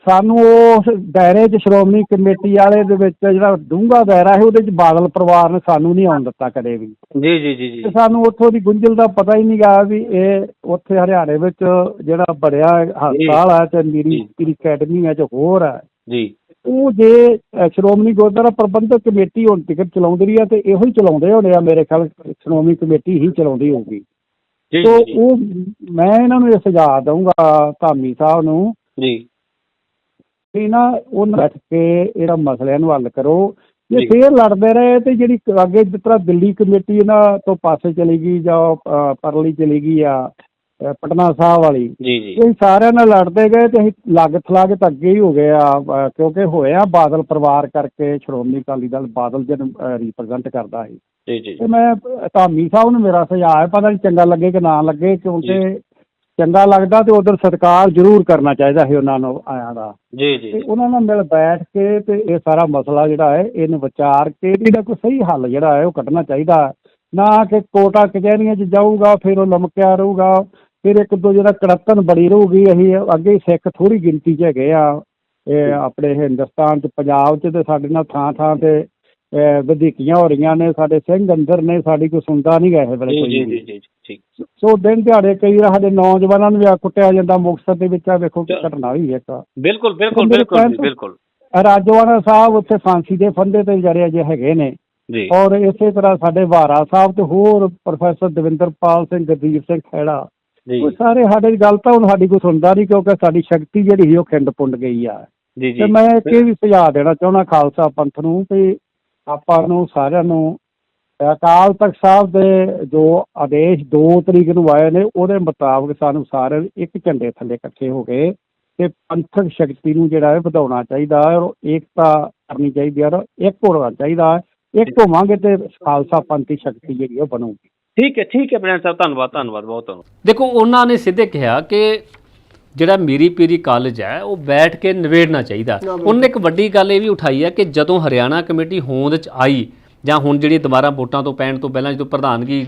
ਸਾਨੂੰ ਉਸ ਦਾਇਰੇ 'ਚ ਸ਼੍ਰੋਮਣੀ ਕਮੇਟੀ ਵਾਲੇ ਦੇ ਵਿੱਚ ਜਿਹੜਾ ਡੂੰਘਾ ਦਾਇਰਾ ਹੈ ਉਹਦੇ 'ਚ ਬਾਦਲ ਪਰਿਵਾਰ ਨੇ ਸਾਨੂੰ ਨਹੀਂ ਆਉਣ ਦਿੱਤਾ ਕਦੇ ਵੀ। ਜੀ ਜੀ ਜੀ ਜੀ। ਤੇ ਸਾਨੂੰ ਉੱਥੋਂ ਦੀ ਗੁੰਝਲ ਦਾ ਪਤਾ ਹੀ ਨਹੀਂ ਗਾ ਵੀ ਇਹ ਉੱਥੇ ਹਰਿਆਣੇ ਵਿੱਚ ਜਿਹੜਾ ਬੜਿਆ ਹਸਪਤਾਲ ਹੈ ਤੇ ਮੇਰੀ। ਮੇਰੀ ਅਕੈਡਮੀ ਹੈ ਚ ਹੋਰ ਹੈ। ਜੀ। ਉਹ ਜੇ ਸ਼੍ਰੋਮਣੀ ਗੁਰਦੁਆਰਾ ਪ੍ਰਬੰਧਕ ਕਮੇਟੀ ਹੁਣ ਟਿਕਟ ਚਲਾਉਂਦੀ ਰਹੀ ਆ ਤੇ ਇਹੋ ਹੀ ਚਲਾਉਂਦੇ ਹੋਣੇ ਆ ਮੇਰੇ ਖਿਆਲ ਸ਼੍ਰੋਮਣੀ ਕਮੇਟੀ ਹੀ ਚਲਾਉਂਦੀ ਹੋਊਗੀ। ਜੀ। ਉਹ ਮੈਂ ਇਹਨਾਂ ਨੂੰ ਇਹ ਸੁਝਾਅ ਦਊਂਗਾ ਧਾਮੀ ਸਾਹਿਬ ਨੂੰ ਜੀ। ਵੀ ਨਾ ਉਹਨਾਂ ਬੈਠ ਕੇ ਇਹਦਾ ਮਸਲਿਆਂ ਨੂੰ ਹੱਲ ਕਰੋ। ਜੇ। ਫੇਰ ਲੜਦੇ ਰਹੇ ਤੇ ਜਿਹੜੀ ਅੱਗੇ ਜਿਸ ਤਰ੍ਹਾਂ ਦਿੱਲੀ ਕਮੇਟੀ ਇਹਨਾਂ ਤੋਂ ਪਾਸੇ ਚਲੀ ਗਈ ਜਾਂ ਉਹ, ਪਰਲੀ ਚਲੀ ਗਈ ਆ ਪਟਨਾ ਸਾਹਿਬ ਵਾਲੀ ਜੀ ਜੀ। ਇਹ ਸਾਰਿਆਂ ਨਾਲ ਲੜਦੇ ਗਏ ਤੇ ਅਸੀਂ ਲੱਗ ਥਲਾ ਕੇ ਤਾਂ ਅੱਗੇ ਹੀ ਹੋ ਗਏ ਆ ਕਿਉਂਕਿ ਹੋਇਆ ਬਾਦਲ ਪਰਿਵਾਰ ਕਰਕੇ ਸ਼੍ਰੋਮਣੀ ਅਕਾਲੀ ਦਲ ਬਾਦਲ ਜਨ ਰਿਪਰੈਜ਼ੈਂਟ ਕਰਦਾ ਹੈ ਜੀ ਜੀ ਤੇ ਮੈਂ ਧਾਮੀ ਸਾਹਿਬ ਨੂੰ ਮੇਰਾ ਸੁਝਾਅ ਹੈ ਪਤਾ ਨਹੀਂ ਚੰਗਾ ਲੱਗੇ ਕਿ ਨਾ ਲੱਗੇ ਕਿਉਂਕਿ ਚੰਗਾ ਲੱਗਦਾ ਤੇ ਉਧਰ ਸਤਿਕਾਰ ਜ਼ਰੂਰ ਕਰਨਾ ਚਾਹੀਦਾ ਹੈ ਉਹਨਾਂ ਨੂੰ ਆਇਆਂ ਦਾ। ਜੀ ਜੀ ਤੇ ਉਹਨਾਂ ਨਾਲ ਮਿਲ ਬੈਠ ਕੇ ਤੇ ਇਹ ਸਾਰਾ ਮਸਲਾ ਜਿਹੜਾ ਹੈ ਇਹਨੂੰ ਵਿਚਾਰ ਕੇ ਇਹਦਾ ਕੋਈ ਸਹੀ ਹੱਲ ਜਿਹੜਾ ਹੈ ਉਹ ਕੱਢਣਾ ਚਾਹੀਦਾ। ਨਾ ਕਿ ਕੋਟਾ ਕਚਹਿਰੀਆਂ 'ਚ ਜਾਊਗਾ ਫਿਰ ਉਹ ਲਮਕਿਆ ਰਹੂਗਾ ਫਿਰ ਇੱਕ ਦੋ ਜਿਹੜਾ ਕੜਤਨ ਬੜੀ ਰਹੂਗੀ ਅਸੀਂ ਅੱਗੇ ਸਿੱਖ ਥੋੜੀ ਗਿਣਤੀ 'ਚ ਹੈਗੇ ਆ। ਇਹ ਆਪਣੇ ਹਿੰਦੁਸਤਾਨ 'ਚ ਪੰਜਾਬ 'ਚ ਤੇ ਸਾਡੇ ਨਾਲ ਥਾਂ ਥਾਂ ਤੇ ਵਧੀਕੀਆਂ ਹੋ ਰਹੀਆਂ ਨੇ ਸਾਡੇ ਸਿੰਘ ਅੰਦਰ ਨੇ ਸਾਡੀ ਕੋਈ ਸੁਣਦਾ ਨਹੀਂ ਗਾ ਇਹ ਵੇਲੇ ਜੀ ਕੋਈ ਜੀ। ਜੀ ਠੀਕ। ਸੋ ਦਿਨ ਦਿਹਾੜੇ ਕਈ ਵਾਰ ਸਾਡੇ ਨੌਜਵਾਨਾਂ ਨੂੰ ਵੀ ਆ ਕੁੱਟਿਆ ਜਾਂਦਾ ਮੁਕਤਸਰ ਦੇ ਵਿੱਚ ਆ ਵੇਖੋ ਕਿ ਘਟਨਾ ਹੋਈ ਇੱਕ। ਬਿਲਕੁਲ ਬਿਲਕੁਲ ਬਿਲਕੁਲ ਜੀ, ਤੋਂ- ਬਿਲਕੁਲ। ਰਾਜਵਾਨਾ ਸਾਹਿਬ ਉੱਥੇ ਫਾਂਸੀ ਦੇ ਫੰਦੇ ਤੇ ਵਿਚਾਰੇ ਅਜੇ ਹੈਗੇ ਨੇ। ਜੀ। ਔਰ ਇਸੇ ਤਰ੍ਹਾਂ ਸਾਡੇ ਵਾਰਾ ਸਾਹਿਬ ਤੇ ਹੋਰ ਪ੍ਰੋਫੈਸਰ ਦਵਿੰਦਰਪਾਲ ਸਿੰਘ ਗਦੀਪ ਸਿੰਘ ਖੈੜਾ ਜੀ। ਉਹ ਸਾਰੇ ਸਾਡੇ ਗੱਲ ਤਾਂ ਹੁਣ ਸਾਡੀ ਕੋਈ ਸੁਣਦਾ ਨਹੀਂ ਕਿਉਂਕਿ ਸਾਡੀ ਸ਼ਕਤੀ ਜਿਹੜੀ ਸੀ ਉਹ ਖਿੰਡ ਪੁੰਡ ਗਈ ਆ। ਜੀ ਤੇ ਜੀ ਮੈਂ ਇੱਕ ਇਹ ਵੀ ਸੁਝਾਅ ਦੇਣਾ ਚਾਹੁੰਦਾ ਖਾਲਸਾ ਪੰਥ ਨੂੰ ਤੇ ਆਪਾਂ ਨੂੰ ਸਾਰਿਆਂ ਨੂੰ ਅਕਾਲ ਤਖਤ ਸਾਹਿਬ ਦੇ ਜੋ ਆਦੇਸ਼ 2 ਤਰੀਕ ਨੂੰ ਆਏ ਨੇ ਉਹਦੇ ਮੁਤਾਬਕ ਸਾਨੂੰ ਸਾਰਿਆਂ ਨੂੰ ਇੱਕ ਝੰਡੇ ਥੱਲੇ ਇਕੱਠੇ ਹੋ ਕੇ ਤੇ ਪੰਥਕ ਸ਼ਕਤੀ ਨੂੰ ਜਿਹੜਾ ਹੈ ਵਧਾਉਣਾ ਚਾਹੀਦਾ ਹੈ ਔਰ ਏਕਤਾ ਕਰਨੀ ਚਾਹੀਦੀ ਹੈ ਔਰ ਇੱਕ ਹੋਣਾ ਚਾਹੀਦਾ ਹੈ ਇੱਕ ਹੋਵਾਂਗੇ ਤੇ ਖਾਲਸਾ ਪੰਥ ਦੀ ਸ਼ਕਤੀ ਜਿਹੜੀ ਉਹ ਬਣੂਗੀ। ਠੀਕ ਹੈ ਠੀਕ ਹੈ ਬ੍ਰਿਆਨ ਸਾਹਿਬ ਧੰਨਵਾਦ ਧੰਨਵਾਦ ਬਹੁਤ ਧੰਨਵਾਦ। ਦੇਖੋ ਉਹਨਾਂ ਨੇ ਸਿੱਧੇ ਕਿਹਾ ਕਿ ਜਿਹੜਾ ਮੀਰੀ ਪੀਰੀ ਕਾਲਜ ਹੈ ਉਹ ਬੈਠ ਕੇ ਨਿਬੇੜਨਾ ਚਾਹੀਦਾ। ਉਹਨੇ ਇੱਕ ਵੱਡੀ ਗੱਲ ਇਹ ਵੀ ਉਠਾਈ ਹੈ ਕਿ ਜਦੋਂ ਹਰਿਆਣਾ ਕਮੇਟੀ ਹੋਂਦ ਚ ਆਈ ਜਾਂ ਹੁਣ ਜਿਹੜੀ ਦੁਬਾਰਾ ਵੋਟਾਂ ਤੋਂ ਪੈਣ ਤੋਂ ਪਹਿਲਾਂ ਜਦੋਂ ਪ੍ਰਧਾਨਗੀ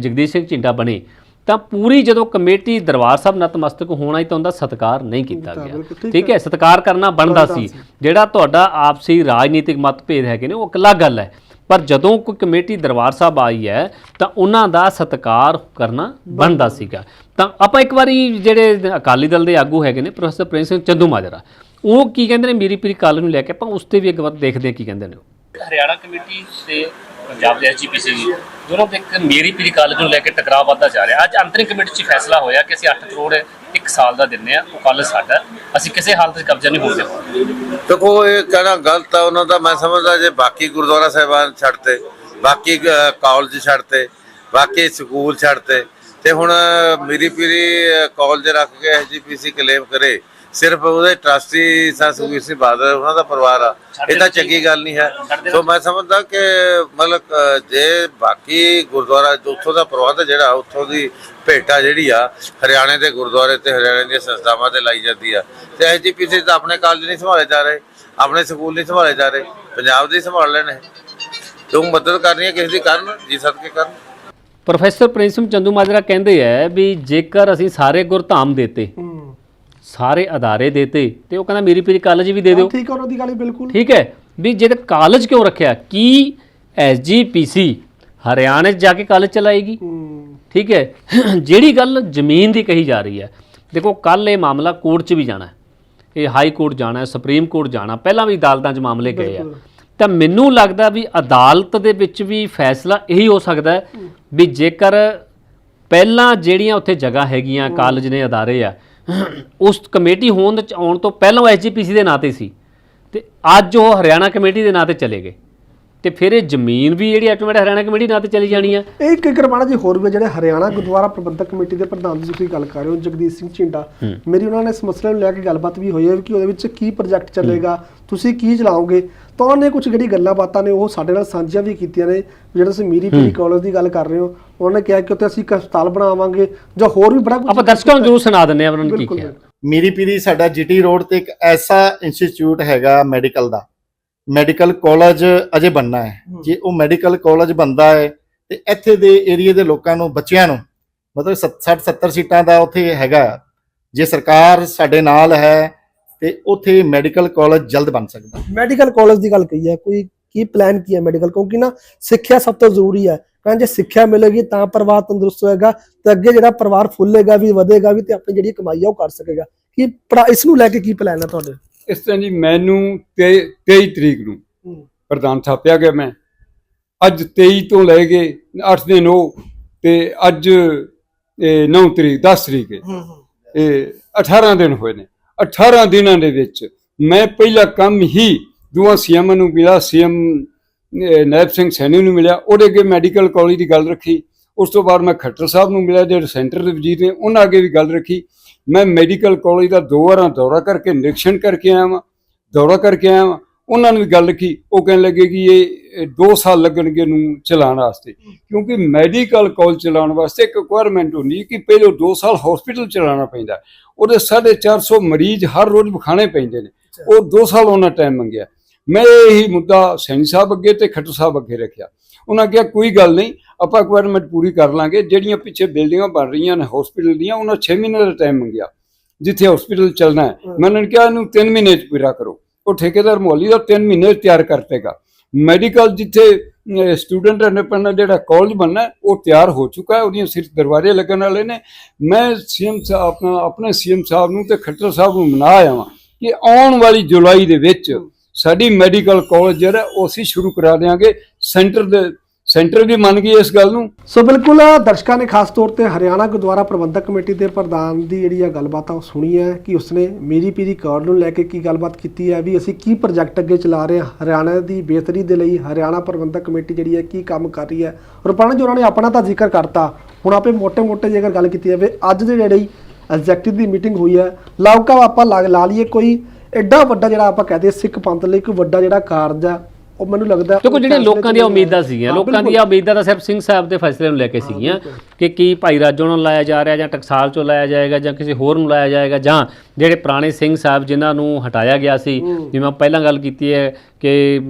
ਜਗਦੀਸ਼ ਸਿੰਘ ਝਿੰਡਾ ਬਣੇ ਤਾਂ ਪੂਰੀ ਜਦੋਂ ਕਮੇਟੀ ਦਰਬਾਰ ਸਾਹਿਬ ਨਤਮਸਤਕ ਹੋਣਾ ਹੀ ਤਾਂ ਉਹਦਾ ਸਤਿਕਾਰ ਨਹੀਂ ਕੀਤਾ ਗਿਆ ਠੀਕ ਹੈ। ਸਤਿਕਾਰ ਕਰਨਾ ਬਣਦਾ ਸੀ। ਜਿਹੜਾ ਤੁਹਾਡਾ ਆਪਸੀ ਰਾਜਨੀਤਿਕ ਮਤਭੇਦ ਹੈਗੇ ਨੇ ਉਹ ਇੱਕ ਅਲੱਗ ਗੱਲ ਹੈ ਪਰ ਜਦੋਂ ਕੋਈ ਕਮੇਟੀ ਦਰਬਾਰ ਸਾਹਿਬ ਆਈ ਹੈ ਤਾਂ ਉਹਨਾਂ ਦਾ ਸਤਿਕਾਰ ਕਰਨਾ ਬਣਦਾ ਸੀਗਾ। ਤਾਂ ਆਪਾਂ ਇੱਕ ਵਾਰੀ ਜਿਹੜੇ ਅਕਾਲੀ ਦਲ ਦੇ ਆਗੂ ਹੈਗੇ ਨੇ ਪ੍ਰੋਫੈਸਰ ਪ੍ਰਿੰਸ ਸਿੰਘ ਚੰਦੂ ਮਾਜਰਾ ਉਹ ਕੀ ਕਹਿੰਦੇ ਨੇ ਮੀਰੀ ਪੀਰੀ ਕਾਲ ਨੂੰ ਲੈ ਕੇ ਆਪਾਂ ਉਸ ਤੇ ਵੀ ਇੱਕ ਵਾਰ ਦੇਖਦੇ ਹਾਂ ਕੀ ਕਹਿੰਦੇ ਨੇ ਉਹ? ਹਰਿਆਣਾ ਕਮੇਟੀ ਤੇ ਪੰਜਾਬ ਦੇ ਐਸਜੀਪੀਸੀ ਦੋਨੋਂ ਦੇ ਇੱਕ ਮੇਰੀ ਪੀਰੀ ਕਾਲਜ ਨੂੰ ਲੈ ਕੇ ਟਕਰਾਅ ਵੱਧਦਾ ਜਾ ਰਿਹਾ। ਅੱਜ ਅੰਤਰਿਮ ਕਮੇਟੀ 'ਚ ਫੈਸਲਾ ਹੋਇਆ ਕਿ ਅਸੀਂ 8 ਕਰੋੜ ਇੱਕ ਸਾਲ ਦਾ ਦਿੰਨੇ ਆ। ਉਹ ਕਾਲਜ ਸਾਡਾ। ਅਸੀਂ ਕਿਸੇ ਹਾਲਤ 'ਚ ਕਬਜ਼ਾ ਨਹੀਂ ਹੋਣ ਦੇਵਾਂਗੇ। ਦੇਖੋ ਇਹ ਕਹਿਣਾ ਗਲਤ ਆ। ਉਹਨਾਂ ਦਾ ਮੈਂ ਸਮਝਦਾ ਜੇ ਬਾਕੀ ਗੁਰਦੁਆਰਾ ਸਾਹਿਬਾਨ ਛੱਡਤੇ ਬਾਕੀ ਅ, ਕਾਲਜ ਛੱਡਤੇ ਬਾਕੀ ਸਕੂਲ ਛੱਡਤੇ ਤੇ ਹੁਣ ਮੇਰੀ ਪੀਰੀ ਕਾਲਜ ਰੱਖ ਕੇ ਐਸਜੀਪੀਸੀ ਕਲੇਮ ਕਰੇ। ਸਿਰਫ ਉਹਦੇ ਟਰਸਟੀ ਸਾ ਸੁਖਬੀਰ ਸਿੰਘ ਬਾਦਲ ਉਹਨਾਂ ਦਾ ਪਰਿਵਾਰ ਆ। ਇਹ ਤਾਂ ਚੰਗੀ ਗੱਲ ਨਹੀਂ ਹੈ। ਸੋ ਮੈਂ ਸਮਝਦਾ ਕਿ ਮਤਲਬ ਜੇ ਬਾਕੀ ਗੁਰਦੁਆਰਾ ਉੱਥੋਂ ਦਾ ਪ੍ਰਬੰਧ ਜਿਹੜਾ ਉੱਥੋਂ ਦੀ ਭੇਟਾ ਜਿਹੜੀ ਆ ਹਰਿਆਣੇ ਦੇ ਗੁਰਦੁਆਰੇ ਤੇ ਹਰਿਆਣੇ ਦੀਆਂ ਸੰਸਥਾਵਾਂ ਤੇ ਲਾਈ ਜਾਂਦੀ ਆ। ਤੇ ਐਸਜੀਪੀਸੀ ਤਾਂ ਆਪਣੇ ਕਾਲਜ ਨਹੀਂ ਸੰਭਾਲੇ ਜਾ ਰਹੇ ਆਪਣੇ ਸਕੂਲ ਨਹੀਂ ਸੰਭਾਲੇ ਜਾ ਰਹੇ ਪੰਜਾਬ ਦੇ ਸੰਭਾਲ ਲੈਣੇ ਤੂੰ ਮਦਦ ਕਰਨੀ ਹੈ ਕਿਸੇ ਦੀ ਕਰਨ ਜੀ ਸਦਕੇ ਕਰਨ? ਪ੍ਰੋਫੈਸਰ ਪ੍ਰਿੰਸ ਸਿੰਘ ਚੰਦੂ ਮਾਜਰਾ ਕਹਿੰਦੇ ਆ ਵੀ ਜੇਕਰ ਅਸੀਂ ਸਾਰੇ ਗੁਰਧਾਮ ਦੇਤੇ ਸਾਰੇ ਅਦਾਰੇ ਦੇਤੇ ਤੇ ਉਹ ਕਹਿੰਦਾ ਮੇਰੀ ਪੀਰੀ ਕਾਲਜ ਵੀ ਦੇ ਦਿਓ। ਠੀਕ ਹੈ ਉਹਨਾਂ ਦੀ ਗੱਲ ਬਿਲਕੁਲ। ਠੀਕ ਹੈ ਵੀ ਜੇ ਕਾਲਜ ਕਿਉਂ ਰੱਖਿਆ? ਕੀ ਐਸਜੀਪੀਸੀ ਹਰਿਆਣੇ 'ਚ ਜਾ ਕੇ ਕਾਲਜ ਚਲਾਏਗੀ? ਠੀਕ ਹੈ ਜਿਹੜੀ ਗੱਲ ਜ਼ਮੀਨ ਦੀ ਕਹੀ ਜਾ ਰਹੀ ਹੈ। ਦੇਖੋ ਕੱਲ ਇਹ ਮਾਮਲਾ ਕੋਰਟ 'ਚ ਵੀ ਜਾਣਾ ਹੈ। ਇਹ ਹਾਈ ਕੋਰਟ ਜਾਣਾ ਹੈ ਸੁਪਰੀਮ ਕੋਰਟ ਜਾਣਾ ਪਹਿਲਾਂ ਵੀ ਅਦਾਲਤਾਂ 'ਚ ਮਾਮਲੇ ਗਏ ਆ। ਤਾਂ ਮੈਨੂੰ ਲੱਗਦਾ ਵੀ ਅਦਾਲਤ ਦੇ ਵਿੱਚ ਵੀ ਫੈਸਲਾ ਇਹੀ ਹੋ ਸਕਦਾ ਹੈ ਵੀ ਜੇਕਰ ਪਹਿਲਾਂ ਜਿਹੜੀਆਂ ਉੱਥੇ ਜਗ੍ਹਾ ਹੈਗੀਆਂ ਕਾਲਜ ਨੇ ਅਦਾਰੇ ਆ ਉਸ ਕਮੇਟੀ ਹੋਂਦ ਚ ਆਉਣ ਤੋਂ ਪਹਿਲਾਂ ਐਸਜੀਪੀਸੀ ਦੇ ਨਾਂ ਤੇ ਸੀ ਤੇ ਅੱਜ ਉਹ ਹਰਿਆਣਾ ਕਮੇਟੀ ਦੇ ਨਾਂ ਤੇ ਚਲੇ ਗਏ। ਤੇ ਫਿਰ ਇਹ ਜ਼ਮੀਨ ਵੀ ਜਿਹੜੀ ਆਟੋਮੈਟਿਕ ਹਰਿਆਣਾ ਕਮੇਟੀ ਨਾਂ ਤੇ ਚਲੀ ਜਾਣੀ ਆ। ਇਹ ਇੱਕ ਕਰਵਾਣਾ ਜੀ ਹੋਰ ਵੀ ਜਿਹੜੇ ਹਰਿਆਣਾ ਗੁਰਦੁਆਰਾ ਪ੍ਰਬੰਧਕ ਕਮੇਟੀ ਦੇ ਪ੍ਰਧਾਨ ਦੀ ਤੁਸੀਂ ਗੱਲ ਕਰ ਰਹੇ ਹੋ ਜਗਦੀਸ਼ ਸਿੰਘ ਝਿੰਡਾ। ਮੇਰੀ ਉਹਨਾਂ ਨੇ ਇਸ ਮਸਲੇ ਨੂੰ ਲੈ ਕੇ ਗੱਲਬਾਤ ਵੀ ਹੋਈ ਹੈ ਕਿ ਉਹਦੇ ਵਿੱਚ ਕੀ ਪ੍ਰੋਜੈਕਟ ਚੱਲੇਗਾ ਤੁਸੀਂ ਕੀ ਚਲਾਓਗੇ? ਤਾਂ ਉਹਨੇ ਕੁਝ ਜਿਹੜੀ ਗੱਲਾਂ ਬਾਤਾਂ ਨੇ ਉਹ ਸਾਡੇ ਨਾਲ ਸਾਂਝੀਆਂ ਵੀ ਕੀਤੀਆਂ ਨੇ ਜਿਹੜਾ ਤੁਸੀਂ ਮੀਰੀ ਪੀਰੀ ਕਾਲਜ ਦੀ ਗੱਲ ਕਰ ਰਹੇ ਹੋ ਉਹਨਾਂ ਨੇ ਕਿਹਾ ਕਿ ਉੱਥੇ ਅਸੀਂ ਇੱਕ ਹਸਪਤਾਲ ਬਣਾਵਾਂਗੇ ਜਾਂ ਹੋਰ ਵੀ ਬੜਾ ਕੁਝ ਆਪਾਂ ਦਰਸ਼ਕਾਂ ਨੂੰ ਜ਼ਰੂਰ ਸੁਣਾ ਦਿੰਦੇ ਆ ਉਹਨਾਂ ਨੇ ਕੀ ਕਿਹਾ। ਮੀਰੀ ਪੀਰੀ ਸਾਡਾ ਜੀਟੀ ਰੋਡ ਤੇ ਇੱਕ ਐਸਾ ਇੰਸਟੀਚਿਊਟ ਹੈਗਾ ਮੈਡੀਕਲ ਦਾ ਮੈਡੀਕਲ ਕਾਲਜ ਅਜੇ ਬੰਨਾ ਹੈ। ਜੇ ਉਹ ਮੈਡੀਕਲ ਕਾਲਜ ਬੰਦਾ ਹੈ ਤੇ ਇੱਥੇ ਦੇ ਏਰੀਆ ਦੇ ਲੋਕਾਂ ਨੂੰ ਬੱਚਿਆਂ ਨੂੰ ਮਤਲਬ 60 70 ਸੀਟਾਂ ਦਾ ਉੱਥੇ ਹੈਗਾ। ਜੇ ਸਰਕਾਰ ਸਾਡੇ ਨਾਲ ਹੈ ਤੇ ਉੱਥੇ ਮੈਡੀਕਲ ਕਾਲਜ ਜਲਦ ਬਣ ਸਕਦਾ। ਮੈਡੀਕਲ ਕਾਲਜ ਦੀ ਗੱਲ ਕਹੀ ਹੈ ਕੋਈ ਕੀ ਪਲਾਨ ਕੀ ਹੈ ਮੈਡੀਕਲ ਕਿਉਂਕਿ ਨਾ ਸਿੱਖਿਆ ਸਭ ਤੋਂ ਜ਼ਰੂਰੀ ਹੈ। ਕਹਿੰਦੇ ਜੇ ਸਿੱਖਿਆ ਮਿਲੇਗੀ ਤਾਂ ਪਰਿਵਾਰ ਤੰਦਰੁਸਤ ਹੋਏਗਾ ਤੇ ਅੱਗੇ ਜਿਹੜਾ ਪਰਿਵਾਰ ਫੁੱਲੇਗਾ ਵੀ ਵਧੇਗਾ ਵੀ ਤੇ ਆਪਣੀ ਜਿਹੜੀ ਕਮਾਈ ਆ ਉਹ ਕਰ ਸਕੇਗਾ। ਕੀ ਪੜਾ- ਇਸ ਨੂੰ ਲੈ ਕੇ ਕੀ ਪਲਾਨ ਹੈ ਤੁਹਾਡੇ? ਇਸ ਤਰ੍ਹਾਂ ਜੀ ਮੈਨੂੰ ਤੇ 23 ਤਰੀਕ ਨੂੰ ਪ੍ਰਧਾਨ ਥਾਪਿਆ ਗਿਆ ਮੈਂ। ਅੱਜ 23 ਤੋਂ ਲੈ ਕੇ 8 ਦਿਨ ਉਹ ਤੇ ਅੱਜ 9 ਤਰੀਕ 10 ਤਰੀਕ ਹੈ। ਇਹ 18 ਦਿਨ ਹੋਏ ਨੇ। 18 ਦਿਨਾਂ ਦੇ ਵਿੱਚ ਮੈਂ ਪਹਿਲਾ ਕੰਮ ਹੀ ਦੋਵਾਂ ਸੀਐਮ ਨੂੰ ਮਿਲਿਆ ਸੀਐਮ ਨਾਇਬ ਸਿੰਘ ਸੈਣੀ ਨੂੰ ਮਿਲਿਆ। ਉਹਦੇ ਅੱਗੇ ਮੈਡੀਕਲ ਕਾਲਜ ਦੀ ਗੱਲ ਰੱਖੀ। ਉਸ ਤੋਂ ਬਾਅਦ ਮੈਂ ਖੱਟਰ ਸਾਹਿਬ ਨੂੰ ਮਿਲਿਆ ਜਿਹੜੇ ਸੈਂਟਰ ਦੇ ਵਜ਼ੀਰ ਨੇ ਉਹਨਾਂ ਅੱਗੇ ਵੀ ਗੱਲ ਰੱਖੀ। ਮੈਂ ਮੈਡੀਕਲ ਕਾਲਜ ਦਾ ਦੋ ਵਾਰਾਂ ਦੌਰਾ ਕਰਕੇ ਨਿਰੀਖਣ ਕਰਕੇ ਆਇਆ ਵਾਂ ਦੌਰਾ ਕਰਕੇ ਆਇਆ ਵਾਂ। ਉਹਨਾਂ ਨੂੰ ਵੀ ਗੱਲ ਰੱਖੀ। ਉਹ ਕਹਿਣ ਲੱਗੇ ਕਿ ਇਹ 2 ਸਾਲ ਲੱਗਣਗੇ ਨੂੰ ਚਲਾਉਣ ਵਾਸਤੇ। ਕਿਉਂਕਿ ਮੈਡੀਕਲ ਕਾਲਜ ਚਲਾਉਣ ਵਾਸਤੇ ਇੱਕ ਰਿਕੁਆਇਰਮੈਂਟ ਹੁੰਦੀ ਕਿ ਪਹਿਲੇ 2 ਸਾਲ ਹਸਪੀਟਲ ਚਲਾਉਣਾ ਪੈਂਦਾ। ਉਹਦੇ 450 ਮਰੀਜ਼ ਹਰ ਰੋਜ਼ ਵਿਖਾਣੇ ਪੈਂਦੇ ਨੇ। ਉਹ 2 ਸਾਲ ਉਹਨਾਂ ਟਾਈਮ ਮੰਗਿਆ। ਮੈਂ ਇਹੀ ਮੁੱਦਾ ਸੈਣੀ ਸਾਹਿਬ ਅੱਗੇ ਤੇ ਖੱਟੂ ਸਾਹਿਬ ਅੱਗੇ ਰੱਖਿਆ। ਉਹਨਾਂ ਕਿਹਾ ਕੋਈ ਗੱਲ ਨਹੀਂ ਆਪਾਂ ਰਿਕੁਆਇਰਮੈਂਟ ਪੂਰੀ ਕਰ ਲਾਂਗੇ। ਜਿਹੜੀਆਂ ਪਿੱਛੇ ਬਿਲਡਿੰਗਾਂ ਬਣ ਰਹੀਆਂ ਨੇ ਹਸਪੀਟਲ ਦੀਆਂ ਉਹਨਾਂ 6 ਮਹੀਨੇ ਦਾ ਟਾਈਮ ਮੰਗਿਆ ਜਿੱਥੇ ਹਸਪੀਟਲ ਚੱਲਣਾ ਹੈ। ਮੈਂ ਉਹਨਾਂ ਨੂੰ ਕਿਹਾ ਇਹਨੂੰ 3 ਮਹੀਨੇ ਚ ਪੂਰਾ ਕਰੋ। ਉਹ ਠੇਕੇਦਾਰ ਮੋਹਾਲੀ ਦਾ 3 ਮਹੀਨੇ 'ਚ ਤਿਆਰ ਕਰ ਦੇਗਾ ਮੈਡੀਕਲ ਜਿੱਥੇ ਸਟੂਡੈਂਟ ਨੇ ਪੜਨਾ ਜਿਹੜਾ ਕਾਲਜ ਬਣਨਾ ਉਹ ਤਿਆਰ ਹੋ ਚੁੱਕਾ ਹੈ। ਉਹਦੀਆਂ ਸਿਰਫ ਦਰਵਾਜ਼ੇ ਲੱਗਣ ਵਾਲੇ ਨੇ। ਮੈਂ ਸੀਐਮ ਸਾਹਿਬ ਆਪਣਾ ਆਪਣੇ ਸੀਐਮ ਸਾਹਿਬ ਨੂੰ ਤੇ ਖੱਟਰ ਸਾਹਿਬ ਨੂੰ ਮਨਾ ਆਇਆ ਵਾਂ ਕਿ ਆਉਣ ਵਾਲੀ ਜੁਲਾਈ ਦੇ ਵਿੱਚ ਸਾਡੀ ਮੈਡੀਕਲ ਕਾਲਜ ਜਿਹੜਾ ਉਹ ਅਸੀਂ ਸ਼ੁਰੂ ਕਰਾ ਦਿਆਂਗੇ। ਸੈਂਟਰ ਦੇ ਸੈਂਟਰ ਵੀ ਮੰਨ ਗਈ ਇਸ ਗੱਲ ਨੂੰ। ਸੋ ਬਿਲਕੁਲ, ਦਰਸ਼ਕਾਂ ਨੇ ਖਾਸ ਤੌਰ ਤੇ ਹਰਿਆਣਾ ਗੁਰਦੁਆਰਾ ਪ੍ਰਬੰਧਕ ਕਮੇਟੀ ਦੇ ਪ੍ਰਧਾਨ ਦੀ ਜਿਹੜੀ ਆ ਗੱਲਬਾਤ ਆ ਉਹ ਸੁਣੀ ਹੈ ਕਿ ਉਸਨੇ ਮੇਰੀ ਪੀਰੀ ਕਾਰਡ ਨੂੰ ਲੈ ਕੇ ਕੀ ਗੱਲਬਾਤ ਕੀਤੀ ਹੈ, ਵੀ ਅਸੀਂ ਕੀ ਪ੍ਰੋਜੈਕਟ ਅੱਗੇ ਚਲਾ ਰਹੇ ਹਾਂ, ਹਰਿਆਣਾ ਦੀ ਬਿਹਤਰੀ ਦੇ ਲਈ ਹਰਿਆਣਾ ਪ੍ਰਬੰਧਕ ਕਮੇਟੀ ਜਿਹੜੀ ਹੈ ਕੀ ਕੰਮ ਕਰ ਰਹੀ ਹੈ। ਰੁਪਾਣਾ ਜੀ, ਉਹਨਾਂ ਨੇ ਆਪਣਾ ਤਾਂ ਜ਼ਿਕਰ ਕਰਤਾ। ਹੁਣ ਆਪੇ ਮੋਟੇ ਮੋਟੇ ਜੇਕਰ ਗੱਲ ਕੀਤੀ ਜਾਵੇ, ਅੱਜ ਦੇ ਜਿਹੜੀ ਐਗਜ਼ੈਕਟਿਵ ਦੀ ਮੀਟਿੰਗ ਹੋਈ ਹੈ, ਲਾਉਕਾ ਆਪਾਂ ਲਾ ਲਈਏ ਕੋਈ ਐਡਾ ਵੱਡਾ ਜਿਹੜਾ ਆਪਾਂ ਕਹਦੇ ਸਿੱਖ ਪੰਥ ਲਈ ਕੋਈ ਵੱਡਾ ਜਿਹੜਾ ਕਾਰਜ ਆ ਉਹ ਮੈਨੂੰ ਲੱਗਦਾ ਉਹ ਜਿਹੜੀਆਂ ਲੋਕਾਂ ਦੀਆਂ ਉਮੀਦਾਂ ਸੀਗੀਆਂ ਲੋਕਾਂ। ਦੀਆਂ ਉਮੀਦਾਂ ਤਾਂ ਸਿਰਫ ਸਿੰਘ ਸਾਹਿਬ ਦੇ ਫੈਸਲੇ ਨੂੰ ਲੈ ਕੇ ਸੀਗੀਆਂ ਕਿ ਕੀ ਭਾਈ ਰਾਜੋ ਨੂੰ ਲਾਇਆ ਜਾ ਰਿਹਾ ਜਾਂ ਟਕਸਾਲ ਚੋਂ ਲਾਇਆ ਜਾਏਗਾ ਜਾਂ ਕਿਸੇ ਹੋਰ ਨੂੰ ਲਾਇਆ ਜਾਏਗਾ ਜਾਂ ਜਿਹੜੇ ਪੁਰਾਣੇ ਸਿੰਘ ਸਾਹਿਬ ਜਿਨ੍ਹਾਂ ਨੂੰ ਹਟਾਇਆ ਗਿਆ ਸੀ ਜਿਵੇਂ ਪਹਿਲਾਂ ਗੱਲ ਕੀਤੀ ਹੈ ਕਿ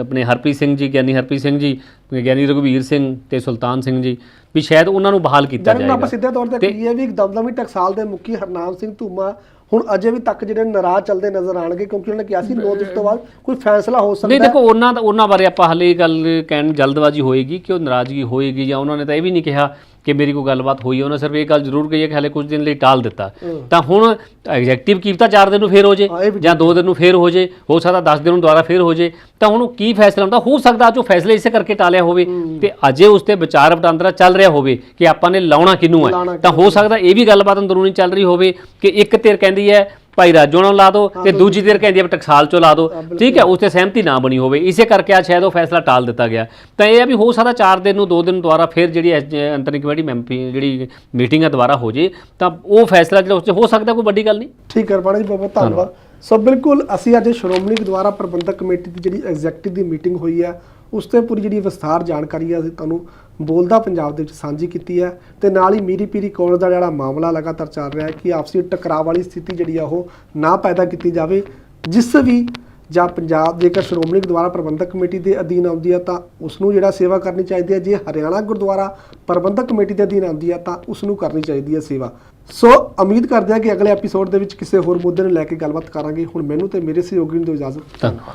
ਆਪਣੇ ਹਰਪ੍ਰੀਤ ਸਿੰਘ ਜੀ ਗਿਆਨੀ ਹਰਪ੍ਰੀਤ ਸਿੰਘ ਜੀ ਗਿਆਨੀ ਰਘਵੀਰ ਸਿੰਘ ਤੇ ਸੁਲਤਾਨ ਸਿੰਘ ਜੀ ਵੀ ਸ਼ਾਇਦ ਉਹਨਾਂ ਨੂੰ ਬਹਾਲ ਕੀਤਾ ਜਨਰਲ ਆਪਾਂ ਜਾਏਗਾ। ਸਿੱਧੇ ਤੌਰ ਤੇ ਤੇ- ਕਹੀਏ ਵੀ ਦਮਦਮੀ ਟਕਸਾਲ ਦੇ ਮੁਖੀ ਹਰਨਾਮ ਸਿੰਘ ਧੂਮਾ ਹੁਣ ਅਜੇ ਵੀ ਤੱਕ ਜਿਹੜੇ ਨਾਰਾਜ਼ ਚੱਲਦੇ ਨਜ਼ਰ ਆਣਗੇ ਕਿਉਂਕਿ ਉਹਨਾਂ ਨੇ ਕਿਹਾ ਸੀ 9 ਤਰੀਕ ਤੋਂ ਬਾਅਦ ਕੋਈ ਫੈਸਲਾ ਹੋ ਸਕਦਾ ਨਹੀਂ ਦੇਖੋ ਉਹਨਾਂ ਦਾ ਉਹਨਾਂ ਬਾਰੇ ਆਪਾਂ ਹਾਲੇ ਗੱਲ ਕਹਿਣ ਜਲਦਬਾਜ਼ੀ ਹੋਏਗੀ ਕਿ ਉਹ ਨਾਰਾਜ਼ਗੀ ਹੋਏਗੀ ਜਾਂ ਉਹਨਾਂ ਨੇ ਤਾਂ ਇਹ ਵੀ ਨਹੀਂ ਕਿਹਾ ਕਿ ਮੇਰੀ ਕੋਈ ਗੱਲਬਾਤ ਹੋਈ ਉਹਨਾਂ ਸਿਰਫ ਇਹ ਗੱਲ ਜ਼ਰੂਰ ਕਹੀ ਹੈ ਕਿ ਹਾਲੇ ਕੁਝ ਦਿਨ ਲਈ ਟਾਲ ਦਿੱਤਾ। ਤਾਂ ਹੁਣ ਐਗਜ਼ੈਕਟਿਵ ਕੀਤਾ 4 ਦਿਨ ਨੂੰ ਫੇਰ ਹੋ ਜੇ ਜਾਂ 2 ਦਿਨ ਨੂੰ ਫੇਰ ਹੋ ਜੇ ਹੋ ਸਕਦਾ 10 ਦਿਨ ਨੂੰ ਦੁਬਾਰਾ ਫੇਰ ਹੋ ਜੇ। ਤਾਂ ਹੁਣ ਉਹ ਕੀ ਫੈਸਲਾ ਹੁੰਦਾ? ਹੋ ਸਕਦਾ ਜੋ ਫੈਸਲੇ ਇਸੇ ਕਰਕੇ ਟਾਲਿਆ ਹੋਵੇ ਤੇ ਅਜੇ ਉਸ ਤੇ ਵਿਚਾਰ ਵਟਾਂਦਰਾ ਚੱਲ ਰਿਹਾ ਹੋਵੇ ਕਿ ਆਪਾਂ ਨੇ ਲਾਉਣਾ ਲਾਉਣਾ ਹੈ ਤਾਂ ਹੋ। ਸਕਦਾ ਇਹ ਵੀ ਗੱਲਬਾਤ ਅੰਦਰੂਨੀ ਚੱਲ ਰਹੀ ਹੋਵੇ ਕਿ ਇੱਕ ਧਿਰ ਕਹਿੰਦੀ ਹੈ ਭਾਈ ਰਾਜੋ ਨਾਲ ਲਾ ਦਿਓ ਤੇ ਦੂਜੀ ਧਿਰ ਕਹਿੰਦੀ ਹੈ ਟਕਸਾਲ ਚੋਂ ਲਾ ਦਿਓ ਠੀਕ ਹੈ ਉਸ ਤੇ ਸਹਿਮਤੀ ਨਾ ਬਣੀ ਹੋਵੇ। ਇਸੇ ਕਰਕੇ ਆ ਸ਼ਾਇਦ ਉਹ ਫੈਸਲਾ ਟਾਲ ਦਿੱਤਾ ਗਿਆ। ਤਾਂ ਇਹ ਆ ਵੀ ਹੋ ਸਕਦਾ 4 ਦਿਨ ਨੂੰ 2 ਦਿਨ ਦੁਆਰਾ ਫਿਰ ਜਿਹੜੀ ਅੰਤਰਿਮ ਕਮੇਟੀ ਮੈਂਪੀ ਜਿਹੜੀ ਮੀਟਿੰਗ ਹੈ ਦੁਬਾਰਾ ਹੋ ਜੇ ਤਾਂ ਉਹ ਫੈਸਲਾ ਜਿਹੜਾ ਉਸ 'ਚ ਹੋ ਸਕਦਾ ਕੋਈ ਵੱਡੀ ਗੱਲ ਨਹੀਂ। ਠੀਕ ਹੈ ਰਪਾਣਾ ਜੀ ਬਹੁਤ ਬਹੁਤ ਧੰਨਵਾਦ। ਸੋ ਬਿਲਕੁਲ ਅਸੀਂ ਅੱਜ ਸ਼੍ਰੋਮਣੀ ਗੁਰਦੁਆਰਾ ਪ੍ਰਬੰਧਕ ਕਮੇਟੀ ਦੀ ਜਿਹੜੀ ਐਗਜ਼ੈਕਟਿਵ ਦੀ ਮੀਟਿੰਗ ਹੋਈ ਹੈ ਉਸ ਤੇ ਪੂਰੀ ਜਿਹੜੀ ਵਿਸਥਾਰ ਜਾਣਕਾਰੀ ਅਸੀਂ ਤੁਹਾਨੂੰ ਬੋਲਦਾ ਪੰਜਾਬ ਦੇ ਵਿੱਚ ਸਾਂਝੀ ਕੀਤੀ ਹੈ ਤੇ ਨਾਲ ਹੀ ਮੀਰੀ ਪੀਰੀ ਕਾਲਜ ਦਾ ਜਿਹੜਾ ਮਾਮਲਾ ਲਗਾਤਾਰ ਚੱਲ ਰਿਹਾ ਹੈ ਕਿ ਆਪਸੀ ਟਕਰਾਅ ਵਾਲੀ ਸਥਿਤੀ ਜਿਹੜੀ ਆ ਉਹ ਨਾ ਪੈਦਾ ਕੀਤੀ ਜਾਵੇ। ਜਿਸ ਵੀ ਜਾਂ ਪੰਜਾਬ ਜੇਕਰ ਸ਼੍ਰੋਮਣੀ ਗੁਰਦੁਆਰਾ ਪ੍ਰਬੰਧਕ ਕਮੇਟੀ ਦੇ ਅਧੀਨ ਆਉਂਦੀ ਹੈ ਤਾਂ ਉਸ ਨੂੰ ਜਿਹੜਾ ਸੇਵਾ ਕਰਨੀ ਚਾਹੀਦੀ ਹੈ। ਜੇ ਹਰਿਆਣਾ ਗੁਰਦੁਆਰਾ ਪ੍ਰਬੰਧਕ ਕਮੇਟੀ ਦੇ ਅਧੀਨ ਆਉਂਦੀ ਹੈ ਤਾਂ ਉਸ ਨੂੰ ਕਰਨੀ ਚਾਹੀਦੀ ਹੈ ਸੇਵਾ। ਸੋ ਉਮੀਦ ਕਰਦੇ ਹਾਂ ਕਿ ਅਗਲੇ ਐਪੀਸੋਡ ਦੇ ਵਿੱਚ ਕਿਸੇ ਹੋਰ ਮੁੱਦੇ ਨੂੰ ਲੈ ਕੇ ਗੱਲਬਾਤ ਕਰਾਂਗੇ। ਹੁਣ ਮੈਨੂੰ ਤੇ ਮੇਰੇ ਸਹਿਯੋਗੀ ਨੂੰ ਦਿਓ ਇਜਾਜ਼ਤ। ਧੰਨਵਾਦ।